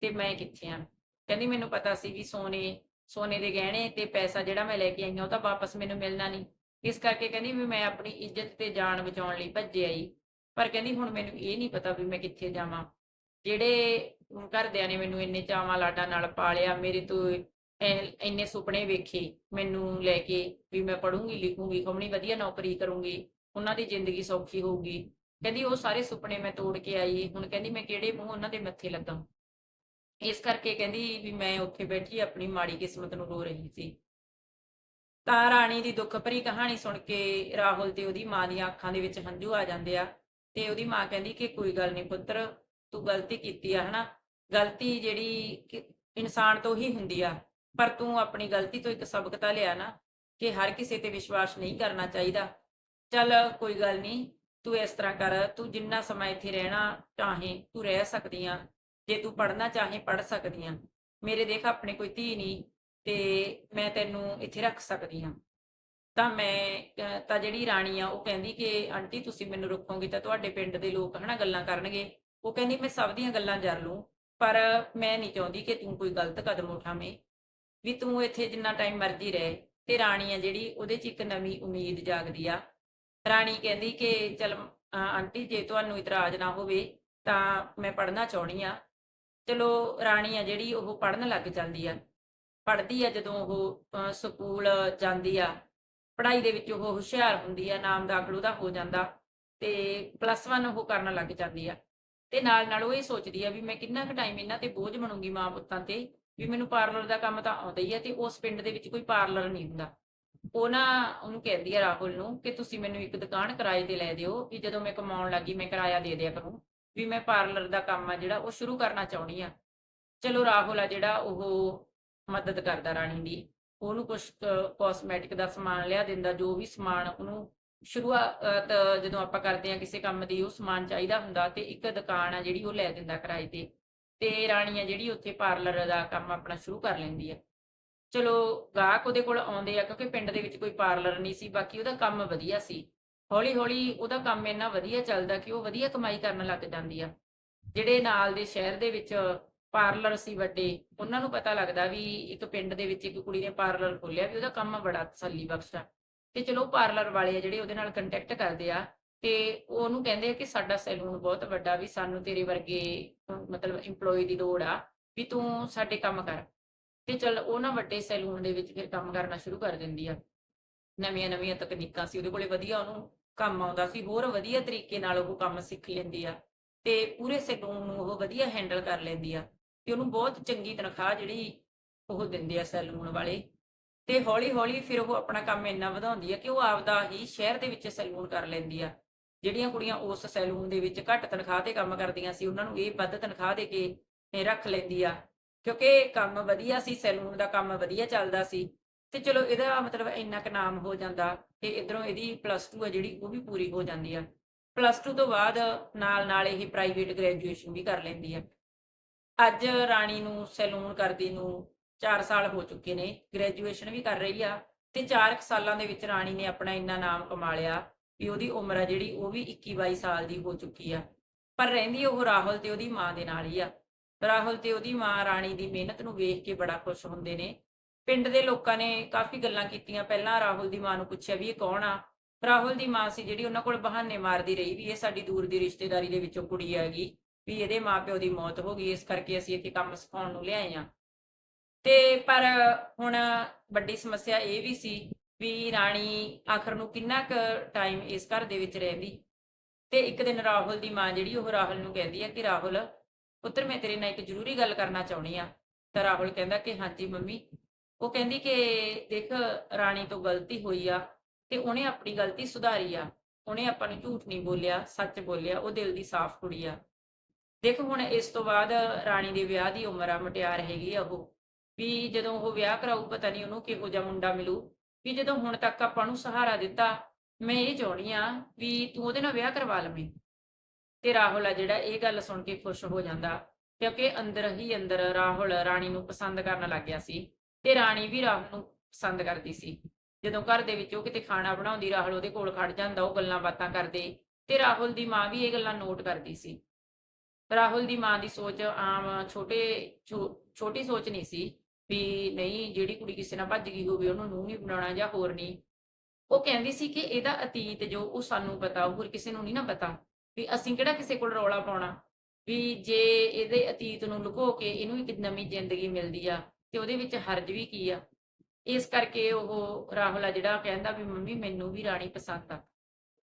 Speaker 1: ਤੇ ਮੈਂ ਕਿੱਥੇ ਆ। ਕਹਿੰਦੀ ਮੈਨੂੰ ਪਤਾ ਸੀ ਵੀ ਸੋਨੇ ਸੋਨੇ ਦੇ ਗਹਿਣੇ ਤੇ ਪੈਸਾ ਜਿਹੜਾ ਮੈਂ ਲੈ ਕੇ ਆਈ ਹਾਂ, ਉਹ ਤਾਂ ਵਾਪਸ ਮੈਨੂੰ ਮਿਲਣਾ ਨਹੀਂ। ਇਸ ਕਰਕੇ ਕਹਿੰਦੀ ਵੀ ਮੈਂ ਆਪਣੀ ਇੱਜ਼ਤ ਤੇ ਜਾਨ ਬਚਾਉਣ ਲਈ ਭੱਜ ਆਈ। ਪਰ ਕਹਿੰਦੀ ਹੁਣ ਮੈਨੂੰ ਇਹ ਨਹੀਂ ਪਤਾ ਵੀ ਮੈਂ ਕਿੱਥੇ ਜਾਵਾਂ। ਜਿਹੜੇ ਘਰਦਿਆਂ ਨੇ ਮੈਨੂੰ ਇੰਨੇ ਚਾਵਾਂ ਲਾਡਾਂ ਨਾਲ ਪਾਲਿਆ, ਮੇਰੇ ਤੋਂ ਇੰਨੇ ਸੁਪਨੇ ਵੇਖੇ ਮੈਨੂੰ ਲੈ ਕੇ ਵੀ ਮੈਂ ਪੜੂੰਗੀ ਲਿਖੂੰਗੀ ਖਮਣੀ ਵਧੀਆ ਨੌਕਰੀ ਕਰੂੰਗੀ, ਉਹਨਾਂ ਦੀ ਜ਼ਿੰਦਗੀ ਸੌਖੀ ਹੋਊਗੀ। ਕਹਿੰਦੀ ਉਹ ਸਾਰੇ ਸੁਪਨੇ ਮੈਂ ਤੋੜ ਕੇ ਆਈ। ਹੁਣ ਕਹਿੰਦੀ ਮੈਂ ਕਿਹੜੇ ਮੂੰਹ ਉਹਨਾਂ ਦੇ ਮੱਥੇ ਲੱਗਾ। ਇਸ ਕਰਕੇ ਕਹਿੰਦੀ ਵੀ ਮੈਂ ਉੱਥੇ ਬੈਠੀ ਆਪਣੀ ਮਾੜੀ ਕਿਸਮਤ ਨੂੰ ਰੋ ਰਹੀ ਸੀ। ਤਾਂ ਰਾਣੀ ਦੀ ਦੁੱਖ ਭਰੀ ਕਹਾਣੀ ਸੁਣ ਕੇ ਰਾਹੁਲ ਤੇ ਉਹਦੀ ਮਾਂ ਦੀਆਂ ਅੱਖਾਂ ਦੇ ਵਿੱਚ ਹੰਝੂ ਆ ਜਾਂਦੇ ਆ ਤੇ ਉਹਦੀ ਮਾਂ ਕਹਿੰਦੀ ਕਿ ਕੋਈ ਗੱਲ ਨਹੀਂ ਪੁੱਤਰ, ਤੂੰ ਗਲਤੀ ਕੀਤੀ ਆ, ਹਨਾ? ਗਲਤੀ ਜਿਹੜੀ ਇਨਸਾਨ ਤੋਂ ਹੀ ਹੁੰਦੀ ਆ, ਪਰ ਤੂੰ ਆਪਣੀ ਗਲਤੀ ਤੋਂ ਇੱਕ ਸਬਕ ਤਾਂ ਲਿਆ ਨਾ ਕਿ ਹਰ ਕਿਸੇ ਤੇ ਵਿਸ਼ਵਾਸ ਨਹੀਂ ਕਰਨਾ ਚਾਹੀਦਾ। ਚੱਲ ਕੋਈ ਗੱਲ ਨਹੀਂ ਤੂੰ ਇਸ ਤਰ੍ਹਾਂ ਕਰ, ਤੂੰ ਜਿੰਨਾ ਸਮਾਂ ਇੱਥੇ ਰਹਿਣਾ ਚਾਹੇ ਤੂੰ ਰਹਿ ਸਕਦੀ ਆ ਜੇ ਤੂੰ ਪੜ੍ਹਨਾ ਚਾਹੇ ਪੜ੍ਹ ਸਕਦੀ ਆ। ਮੇਰੇ ਦੇਖ ਆਪਣੇ ਕੋਈ ਧੀ ਨਹੀਂ ਤੇ ਮੈਂ ਤੈਨੂੰ ਇੱਥੇ ਰੱਖ ਸਕਦੀ ਆ। ਤਾਂ ਮੈਂ ਤਾਂ ਜਿਹੜੀ ਰਾਣੀ ਆ, ਉਹ ਕਹਿੰਦੀ ਕਿ ਆਂਟੀ ਤੁਸੀਂ ਮੈਨੂੰ ਰੱਖੋਗੇ ਤਾਂ ਤੁਹਾਡੇ ਪਿੰਡ ਦੇ ਲੋਕ ਹਨਾ ਗੱਲਾਂ ਕਰਨਗੇ। ਉਹ ਕਹਿੰਦੀ ਮੈਂ ਸਭ ਦੀਆਂ ਗੱਲਾਂ ਜਰ ਲੂੰ, ਪਰ ਮੈਂ ਨਹੀਂ ਚਾਹੁੰਦੀ ਕਿ ਤੂੰ ਕੋਈ ਗਲਤ ਕਦਮ ਉਠਾਵੇਂ। ਵੀ ਤੂੰ ਇੱਥੇ ਜਿੰਨਾ ਟਾਈਮ ਮਰਜ਼ੀ ਰਹੇ, ਤੇ ਰਾਣੀ ਆ ਜਿਹੜੀ, ਉਹਦੇ 'ਚ ਇੱਕ ਨਵੀਂ ਉਮੀਦ ਜਾਗਦੀ ਆ। ਰਾਣੀ ਕਹਿੰਦੀ ਕਿ ਚਲ ਆਂਟੀ ਜੇ ਤੁਹਾਨੂੰ ਇਤਰਾਜ਼ ਨਾ ਹੋਵੇ ਤਾਂ ਮੈਂ ਪੜ੍ਹਨਾ ਚਾਹਣੀ ਆ। ਚਲੋ ਰਾਣੀ ਆ ਜਿਹੜੀ ਉਹ ਪੜ੍ਹਨ ਲੱਗ ਜਾਂਦੀ ਆ। ਪੜ੍ਹਦੀ ਆ ਜਦੋਂ ਉਹ ਸਕੂਲ ਜਾਂਦੀ ਆ। ਪੜ੍ਹਾਈ ਦੇ ਵਿੱਚ ਉਹ ਹੁਸ਼ਿਆਰ ਹੁੰਦੀ ਆ, ਨਾਮ ਦਾਖਲ ਉਹਦਾ ਹੋ ਜਾਂਦਾ ਤੇ ਪਲੱਸ 1 ਉਹ ਕਰਨ ਲੱਗ ਜਾਂਦੀ ਆ। ਤੇ ਨਾਲ ਨਾਲ ਉਹ ਇਹ ਸੋਚਦੀ ਆ ਵੀ ਮੈਂ ਕਿੰਨਾ ਕੁ ਟਾਈਮ ਇਹਨਾਂ ਤੇ ਬੋਝ ਬਣੂੰਗੀ ਮਾਂ ਪੁੱਤਾਂ ਤੇ, ਵੀ ਮੈਨੂੰ ਪਾਰਲਰ ਦਾ ਕੰਮ ਤਾਂ ਆਉਂਦਾ ਹੀ ਆ ਤੇ ਉਸ ਪਿੰਡ ਦੇ ਵਿੱਚ ਕੋਈ ਪਾਰਲਰ ਨਹੀਂ ਹੁੰਦਾ। ਉਹ ਨਾ ਉਹਨੂੰ ਕਹਿੰਦੀ ਆ ਰਾਹੁਲ ਨੂੰ ਕਿ ਤੁਸੀਂ ਮੈਨੂੰ ਇੱਕ ਦੁਕਾਨ ਕਿਰਾਏ ਤੇ ਲੈ ਦਿਓ ਵੀ ਜਦੋਂ ਮੈਂ ਕਮਾਉਣ ਲੱਗੀ ਮੈਂ ਕਿਰਾਇਆ ਦੇ ਦਿਆ ਕਰੂੰ। ਵੀ ਮੈਂ ਪਾਰਲਰ ਦਾ ਕੰਮ ਆ ਜਿਹੜਾ ਉਹ ਸ਼ੁਰੂ ਕਰਨਾ ਚਾਹੁੰਦੀ ਆ। ਚਲੋ ਰਾਹੁਲ ਆ ਜਿਹੜਾ ਉਹ ਮਦਦ ਕਰਦਾ ਰਾਣੀ ਦੀ। ਉਹਨੂੰ ਕੁਝ ਕਾਸਮੈਟਿਕ ਦਾ ਸਮਾਨ ਲਿਆ ਦਿੰਦਾ, ਜੋ ਵੀ ਸਮਾਨ ਉਹਨੂੰ ਸ਼ੁਰੂਆਤ ਜਦੋਂ ਆਪਾਂ ਕਰਦੇ ਆ ਕਿਸੇ ਕੰਮ ਦੀ, ਉਹ ਸਮਾਨ ਚਾਹੀਦਾ ਹੁੰਦਾ ਤੇ ਇੱਕ ਦੁਕਾਨ ਆ ਜਿਹੜੀ ਉਹ ਲੈ ਦਿੰਦਾ ਕਿਰਾਏ ਤੇ। ਤੇ ਰਾਣੀ ਆ ਜਿਹੜੀ ਉੱਥੇ ਪਾਰਲਰ ਦਾ ਕੰਮ ਆਪਣਾ ਸ਼ੁਰੂ ਕਰ ਲੈਂਦੀ ਆ। ਚਲੋ ਗਾਹਕ ਉਹਦੇ ਕੋਲ ਆਉਂਦੇ ਆ ਕਿਉਂਕਿ ਪਿੰਡ ਦੇ ਵਿੱਚ ਕੋਈ ਪਾਰਲਰ ਨਹੀਂ ਸੀ, ਬਾਕੀ ਉਹਦਾ ਕੰਮ ਵਧੀਆ ਸੀ। ਹੌਲੀ ਹੌਲੀ ਉਹਦਾ ਕੰਮ ਇੰਨਾ ਵਧੀਆ ਚੱਲਦਾ ਕਿ ਉਹ ਵਧੀਆ ਕਮਾਈ ਕਰਨ ਲੱਗ ਜਾਂਦੀ ਆ। ਜਿਹੜੇ ਨਾਲ ਦੇ ਸ਼ਹਿਰ ਦੇ ਵਿੱਚ ਪਾਰਲਰ ਸੀ ਵੱਡੇ, ਉਹਨਾਂ ਨੂੰ ਪਤਾ ਲੱਗਦਾ ਵੀ ਇੱਕ ਪਿੰਡ ਦੇ ਵਿੱਚ ਇੱਕ ਕੁੜੀ ਨੇ ਪਾਰਲਰ ਖੋਲਿਆ ਵੀ ਉਹਦਾ ਕੰਮ ਬੜਾ ਤਸੱਲੀ ਬਖਸ਼ ਤੇ ਚਲੋ ਪਾਰਲਰ ਵਾਲੇ ਆ ਜਿਹੜੇ ਉਹਦੇ ਨਾਲ ਕੰਟੈਕਟ ਕਰਦੇ ਆ ਤੇ ਉਹ ਉਹਨੂੰ ਕਹਿੰਦੇ ਆ ਕਿ ਸਾਡਾ ਸੈਲੂਨ ਬਹੁਤ ਵੱਡਾ ਵੀ ਸਾਨੂੰ ਤੇਰੇ ਵਰਗੇ, ਮਤਲਬ EMPLOYE ਦੀ ਲੋੜ ਆ ਵੀ ਤੂੰ ਸਾਡੇ ਕੰਮ ਕਰ। ਤੇ ਚਲ ਉਹ ਨਾ ਵੱਡੇ ਸੈਲੂਨ ਦੇ ਵਿੱਚ ਫਿਰ ਕੰਮ ਕਰਨਾ ਸ਼ੁਰੂ ਕਰ ਦਿੰਦੀ ਆ। ਨਵੀਆਂ ਨਵੀਆਂ ਤਕਨੀਕਾਂ ਸੀ ਉਹਦੇ ਕੋਲੇ ਵਧੀਆ ਉਹਨੂੰ ਕੰਮ ਆਉਂਦਾ ਸੀ, ਹੋਰ ਵਧੀਆ ਤਰੀਕੇ ਨਾਲ ਉਹ ਕੰਮ ਸਿੱਖ ਲੈਂਦੀ ਆ ਤੇ ਪੂਰੇ ਸੈਲੂਨ ਨੂੰ ਉਹ ਵਧੀਆ ਹੈਂਡਲ ਕਰ ਲੈਂਦੀ ਆ ਤੇ ਉਹਨੂੰ ਬਹੁਤ ਚੰਗੀ ਤਨਖਾਹ ਜਿਹੜੀ ਉਹ ਦਿੰਦੇ ਆ ਸੈਲੂਨ ਵਾਲੇ ਤੇ ਹੌਲੀ ਹੌਲੀ ਫਿਰ ਉਹ ਆਪਣਾ ਕੰਮ ਇੰਨਾ ਵਧਾਉਂਦੀ ਆ ਕਿ ਉਹ ਆਪਦਾ ਹੀ ਸ਼ਹਿਰ ਦੇ ਵਿੱਚ ਸੈਲੂਨ ਕਰ ਲੈਂਦੀ ਆ। ਜਿਹੜੀਆਂ ਕੁੜੀਆਂ ਉਸ ਸੈਲੂਨ ਦੇ ਵਿੱਚ ਘੱਟ ਤਨਖਾਹ ਤੇ ਕੰਮ ਕਰਦੀਆਂ ਸੀ, ਉਹਨਾਂ ਨੂੰ ਇਹ ਵੱਧ ਤਨਖਾਹ ਦੇ ਕੇ ਰੱਖ ਲੈਂਦੀ ਆ ਕਿਉਂਕਿ ਕੰਮ ਵਧੀਆ ਸੀ ਸੈਲੂਨ ਦਾ ਕੰਮ ਵਧੀਆ ਚੱਲਦਾ ਸੀ। ਤੇ ਚਲੋ ਇਹਦਾ ਮਤਲਬ ਇੰਨਾ ਕੁ ਨਾਮ ਹੋ ਜਾਂਦਾ ਤੇ ਇਧਰੋਂ ਇਹਦੀ ਪਲੱਸ 2 ਆ ਜਿਹੜੀ, ਉਹ ਵੀ ਪੂਰੀ ਹੋ ਜਾਂਦੀ ਆ। ਪਲੱਸ 2 ਤੋਂ ਬਾਅਦ ਨਾਲ ਨਾਲ ਇਹ ਪ੍ਰਾਈਵੇਟ ਗ੍ਰੈਜੂਏਸ਼ਨ ਵੀ ਕਰ ਲੈਂਦੀ ਆ। ਅੱਜ ਰਾਣੀ ਨੂੰ, ਸੈਲੂਨ ਕਰਦੀ ਨੂੰ 4 ਸਾਲ ਹੋ ਚੁੱਕੇ ਨੇ ਗ੍ਰੈਜੂਏਸ਼ਨ ਵੀ ਕਰ ਰਹੀ ਆ ਤੇ 4 ਸਾਲਾਂ ਦੇ ਵਿੱਚ ਰਾਣੀ ਨੇ ਆਪਣਾ ਇੰਨਾ ਨਾਮ ਕਮਾ ਲਿਆ ਵੀ ਉਹਦੀ ਉਮਰ ਆ ਜਿਹੜੀ, ਉਹ ਵੀ 21 22 ਸਾਲ ਦੀ ਹੋ ਚੁੱਕੀ ਆ। ਪਰ ਰਹਿੰਦੀ ਉਹ ਰਾਹੁਲ ਤੇ ਉਹਦੀ ਮਾਂ ਦੇ ਨਾਲ ਹੀ ਆ। ਰਾਹੁਲ ਤੇ ਉਹਦੀ ਮਾਂ ਰਾਣੀ ਦੀ ਮਿਹਨਤ ਨੂੰ ਵੇਖ ਕੇ ਬੜਾ ਖੁਸ਼ ਹੁੰਦੇ ਨੇ ਪਿੰਡ ਦੇ ਲੋਕਾਂ ਨੇ ਕਾਫੀ ਗੱਲਾਂ ਕੀਤੀਆਂ। ਪਹਿਲਾਂ ਰਾਹੁਲ ਦੀ ਮਾਂ ਨੂੰ ਪੁੱਛਿਆ ਵੀ ਇਹ ਕੌਣ ਆ? ਰਾਹੁਲ ਦੀ ਮਾਂ ਸੀ ਜਿਹੜੀ ਉਹਨਾਂ ਕੋਲ ਬਹਾਨੇ ਮਾਰਦੀ ਰਹੀ ਵੀ ਇਹ ਸਾਡੀ ਦੂਰ ਦੀ ਰਿਸ਼ਤੇਦਾਰੀ ਦੇ ਵਿੱਚੋਂ ਕੁੜੀ ਹੈਗੀ, ਵੀ ਇਹਦੇ ਮਾਪਿਓ ਦੀ ਮੌਤ ਹੋ ਗਈ, ਇਸ ਕਰਕੇ ਅਸੀਂ ਇੱਥੇ ਕੰਮ ਸਿਖਾਉਣ ਨੂੰ ਲਿਆਏ ਆ ਤੇ ਪਰ ਹੁਣ ਵੱਡੀ ਸਮੱਸਿਆ ਇਹ ਵੀ ਸੀ ਵੀ ਰਾਣੀ ਆਖਰ ਨੂੰ ਕਿੰਨਾ ਕੁ ਟਾਈਮ ਇਸ ਘਰ ਦੇ ਵਿੱਚ ਰਹਿੰਦੀ? ਤੇ ਇੱਕ ਦਿਨ ਰਾਹੁਲ ਦੀ ਮਾਂ ਜਿਹੜੀ ਉਹ ਰਾਹੁਲ ਨੂੰ ਕਹਿੰਦੀ ਆ ਕਿ ਰਾਹੁਲ, ਪੁੱਤਰ ਮੈਂ ਤੇਰੇ ਨਾਲ ਇੱਕ ਜ਼ਰੂਰੀ ਗੱਲ ਕਰਨਾ ਚਾਹੁੰਦੀ ਆ ਤਾਂ ਰਾਹੁਲ ਕਹਿੰਦਾ ਕਿ ਹਾਂਜੀ ਮੰਮੀ ਉਹ ਕਹਿੰਦੀ ਕਿ ਦੇਖ, ਰਾਣੀ ਤੋਂ ਗਲਤੀ ਹੋਈ ਆ ਤੇ ਉਹਨੇ ਆਪਣੀ ਗਲਤੀ ਸੁਧਾਰੀ ਆ। ਉਹਨੇ ਆਪਾਂ ਨੂੰ ਝੂਠ ਨਹੀਂ ਬੋਲਿਆ, ਸੱਚ ਬੋਲਿਆ, ਉਹ ਦਿਲ ਦੀ ਸਾਫ਼ ਕੁੜੀ ਆ। ਦੇਖ, ਹੁਣ ਇਸ ਤੋਂ ਬਾਅਦ ਰਾਣੀ ਦੇ ਵਿਆਹ ਦੀ ਉਮਰ ਆ, ਮਟਿਆਰ ਹੈਗੀ ਆ ਉਹ। ਵੀ ਜਦੋਂ ਉਹ ਵਿਆਹ ਕਰਾਊ, ਪਤਾ ਨਹੀਂ ਉਹਨੂੰ ਕਿਹੋ ਜਿਹਾ ਮੁੰਡਾ ਮਿਲੂ। ਵੀ ਜਦੋਂ ਹੁਣ ਤੱਕ ਆਪਾਂ ਨੂੰ ਸਹਾਰਾ ਦਿੱਤਾ, ਮੈਂ ਇਹ ਚਾਹੁੰਦੀ ਆ ਵੀ ਤੂੰ ਉਹਦੇ ਨਾਲ ਵਿਆਹ ਕਰਵਾ ਲਵੇਂ। ਤੇ ਰਾਹੁਲ ਆ ਜਿਹੜਾ ਇਹ ਗੱਲ ਸੁਣ ਕੇ ਖੁਸ਼ ਹੋ ਜਾਂਦਾ, ਕਿਉਂਕਿ ਅੰਦਰ ਹੀ ਅੰਦਰ ਰਾਹੁਲ ਰਾਣੀ ਨੂੰ ਪਸੰਦ ਕਰਨ ਲੱਗ ਗਿਆ ਸੀ। ਤੇ ਰਾਣੀ ਵੀ ਰਾਹੁਲ ਨੂੰ ਪਸੰਦ ਕਰਦੀ ਸੀ। ਜਦੋਂ ਘਰ ਦੇ ਵਿੱਚ ਉਹ ਕਿਤੇ ਖਾਣਾ ਬਣਾਉਂਦੀ, ਰਾਹੁਲ ਉਹਦੇ ਕੋਲ ਖੜ ਜਾਂਦਾ, ਉਹ ਗੱਲਾਂ ਬਾਤਾਂ ਕਰਦੇ ਤੇ ਰਾਹੁਲ ਦੀ ਮਾਂ ਵੀ ਇਹ ਗੱਲਾਂ ਨੋਟ ਕਰਦੀ ਸੀ। ਰਾਹੁਲ ਦੀ ਮਾਂ ਦੀ ਸੋਚ ਆਮ ਛੋਟੇ ਛੋਟੀ ਸੋਚ ਨਹੀਂ ਸੀ ਵੀ ਨਹੀਂ, ਜਿਹੜੀ ਕੁੜੀ ਕਿਸੇ ਨਾਲ ਭੱਜ ਗਈ ਹੋਵੇ, ਉਹਨੂੰ ਨੂੰਹ ਨਹੀਂ ਬਣਾਉਣਾ ਜਾਂ ਹੋਰ ਨਹੀਂ। ਉਹ ਕਹਿੰਦੀ ਸੀ ਕਿ ਇਹਦਾ ਅਤੀਤ ਜੋ ਉਹ ਸਾਨੂੰ ਪਤਾ ਹੋਰ ਕਿਸੇ ਨੂੰ ਨਹੀਂ ਨਾ ਪਤਾ ਵੀ ਅਸੀਂ ਕਿਹੜਾ ਕਿਸੇ ਕੋਲ ਰੌਲਾ ਪਾਉਣਾ, ਵੀ ਜੇ ਇਹਦੇ ਅਤੀਤ ਨੂੰ ਲੁਕੋ ਕੇ ਇਹਨੂੰ ਇੱਕ ਨਵੀਂ ਜ਼ਿੰਦਗੀ ਮਿਲਦੀ ਆ ਤੇ ਉਹਦੇ ਵਿੱਚ ਹਰਜ ਵੀ ਕੀ ਆ? ਇਸ ਕਰਕੇ ਉਹ ਰਾਹੁਲ ਆ ਜਿਹੜਾ ਕਹਿੰਦਾ ਵੀ ਮੰਮੀ ਮੈਨੂੰ ਵੀ ਰਾਣੀ ਪਸੰਦ ਆ।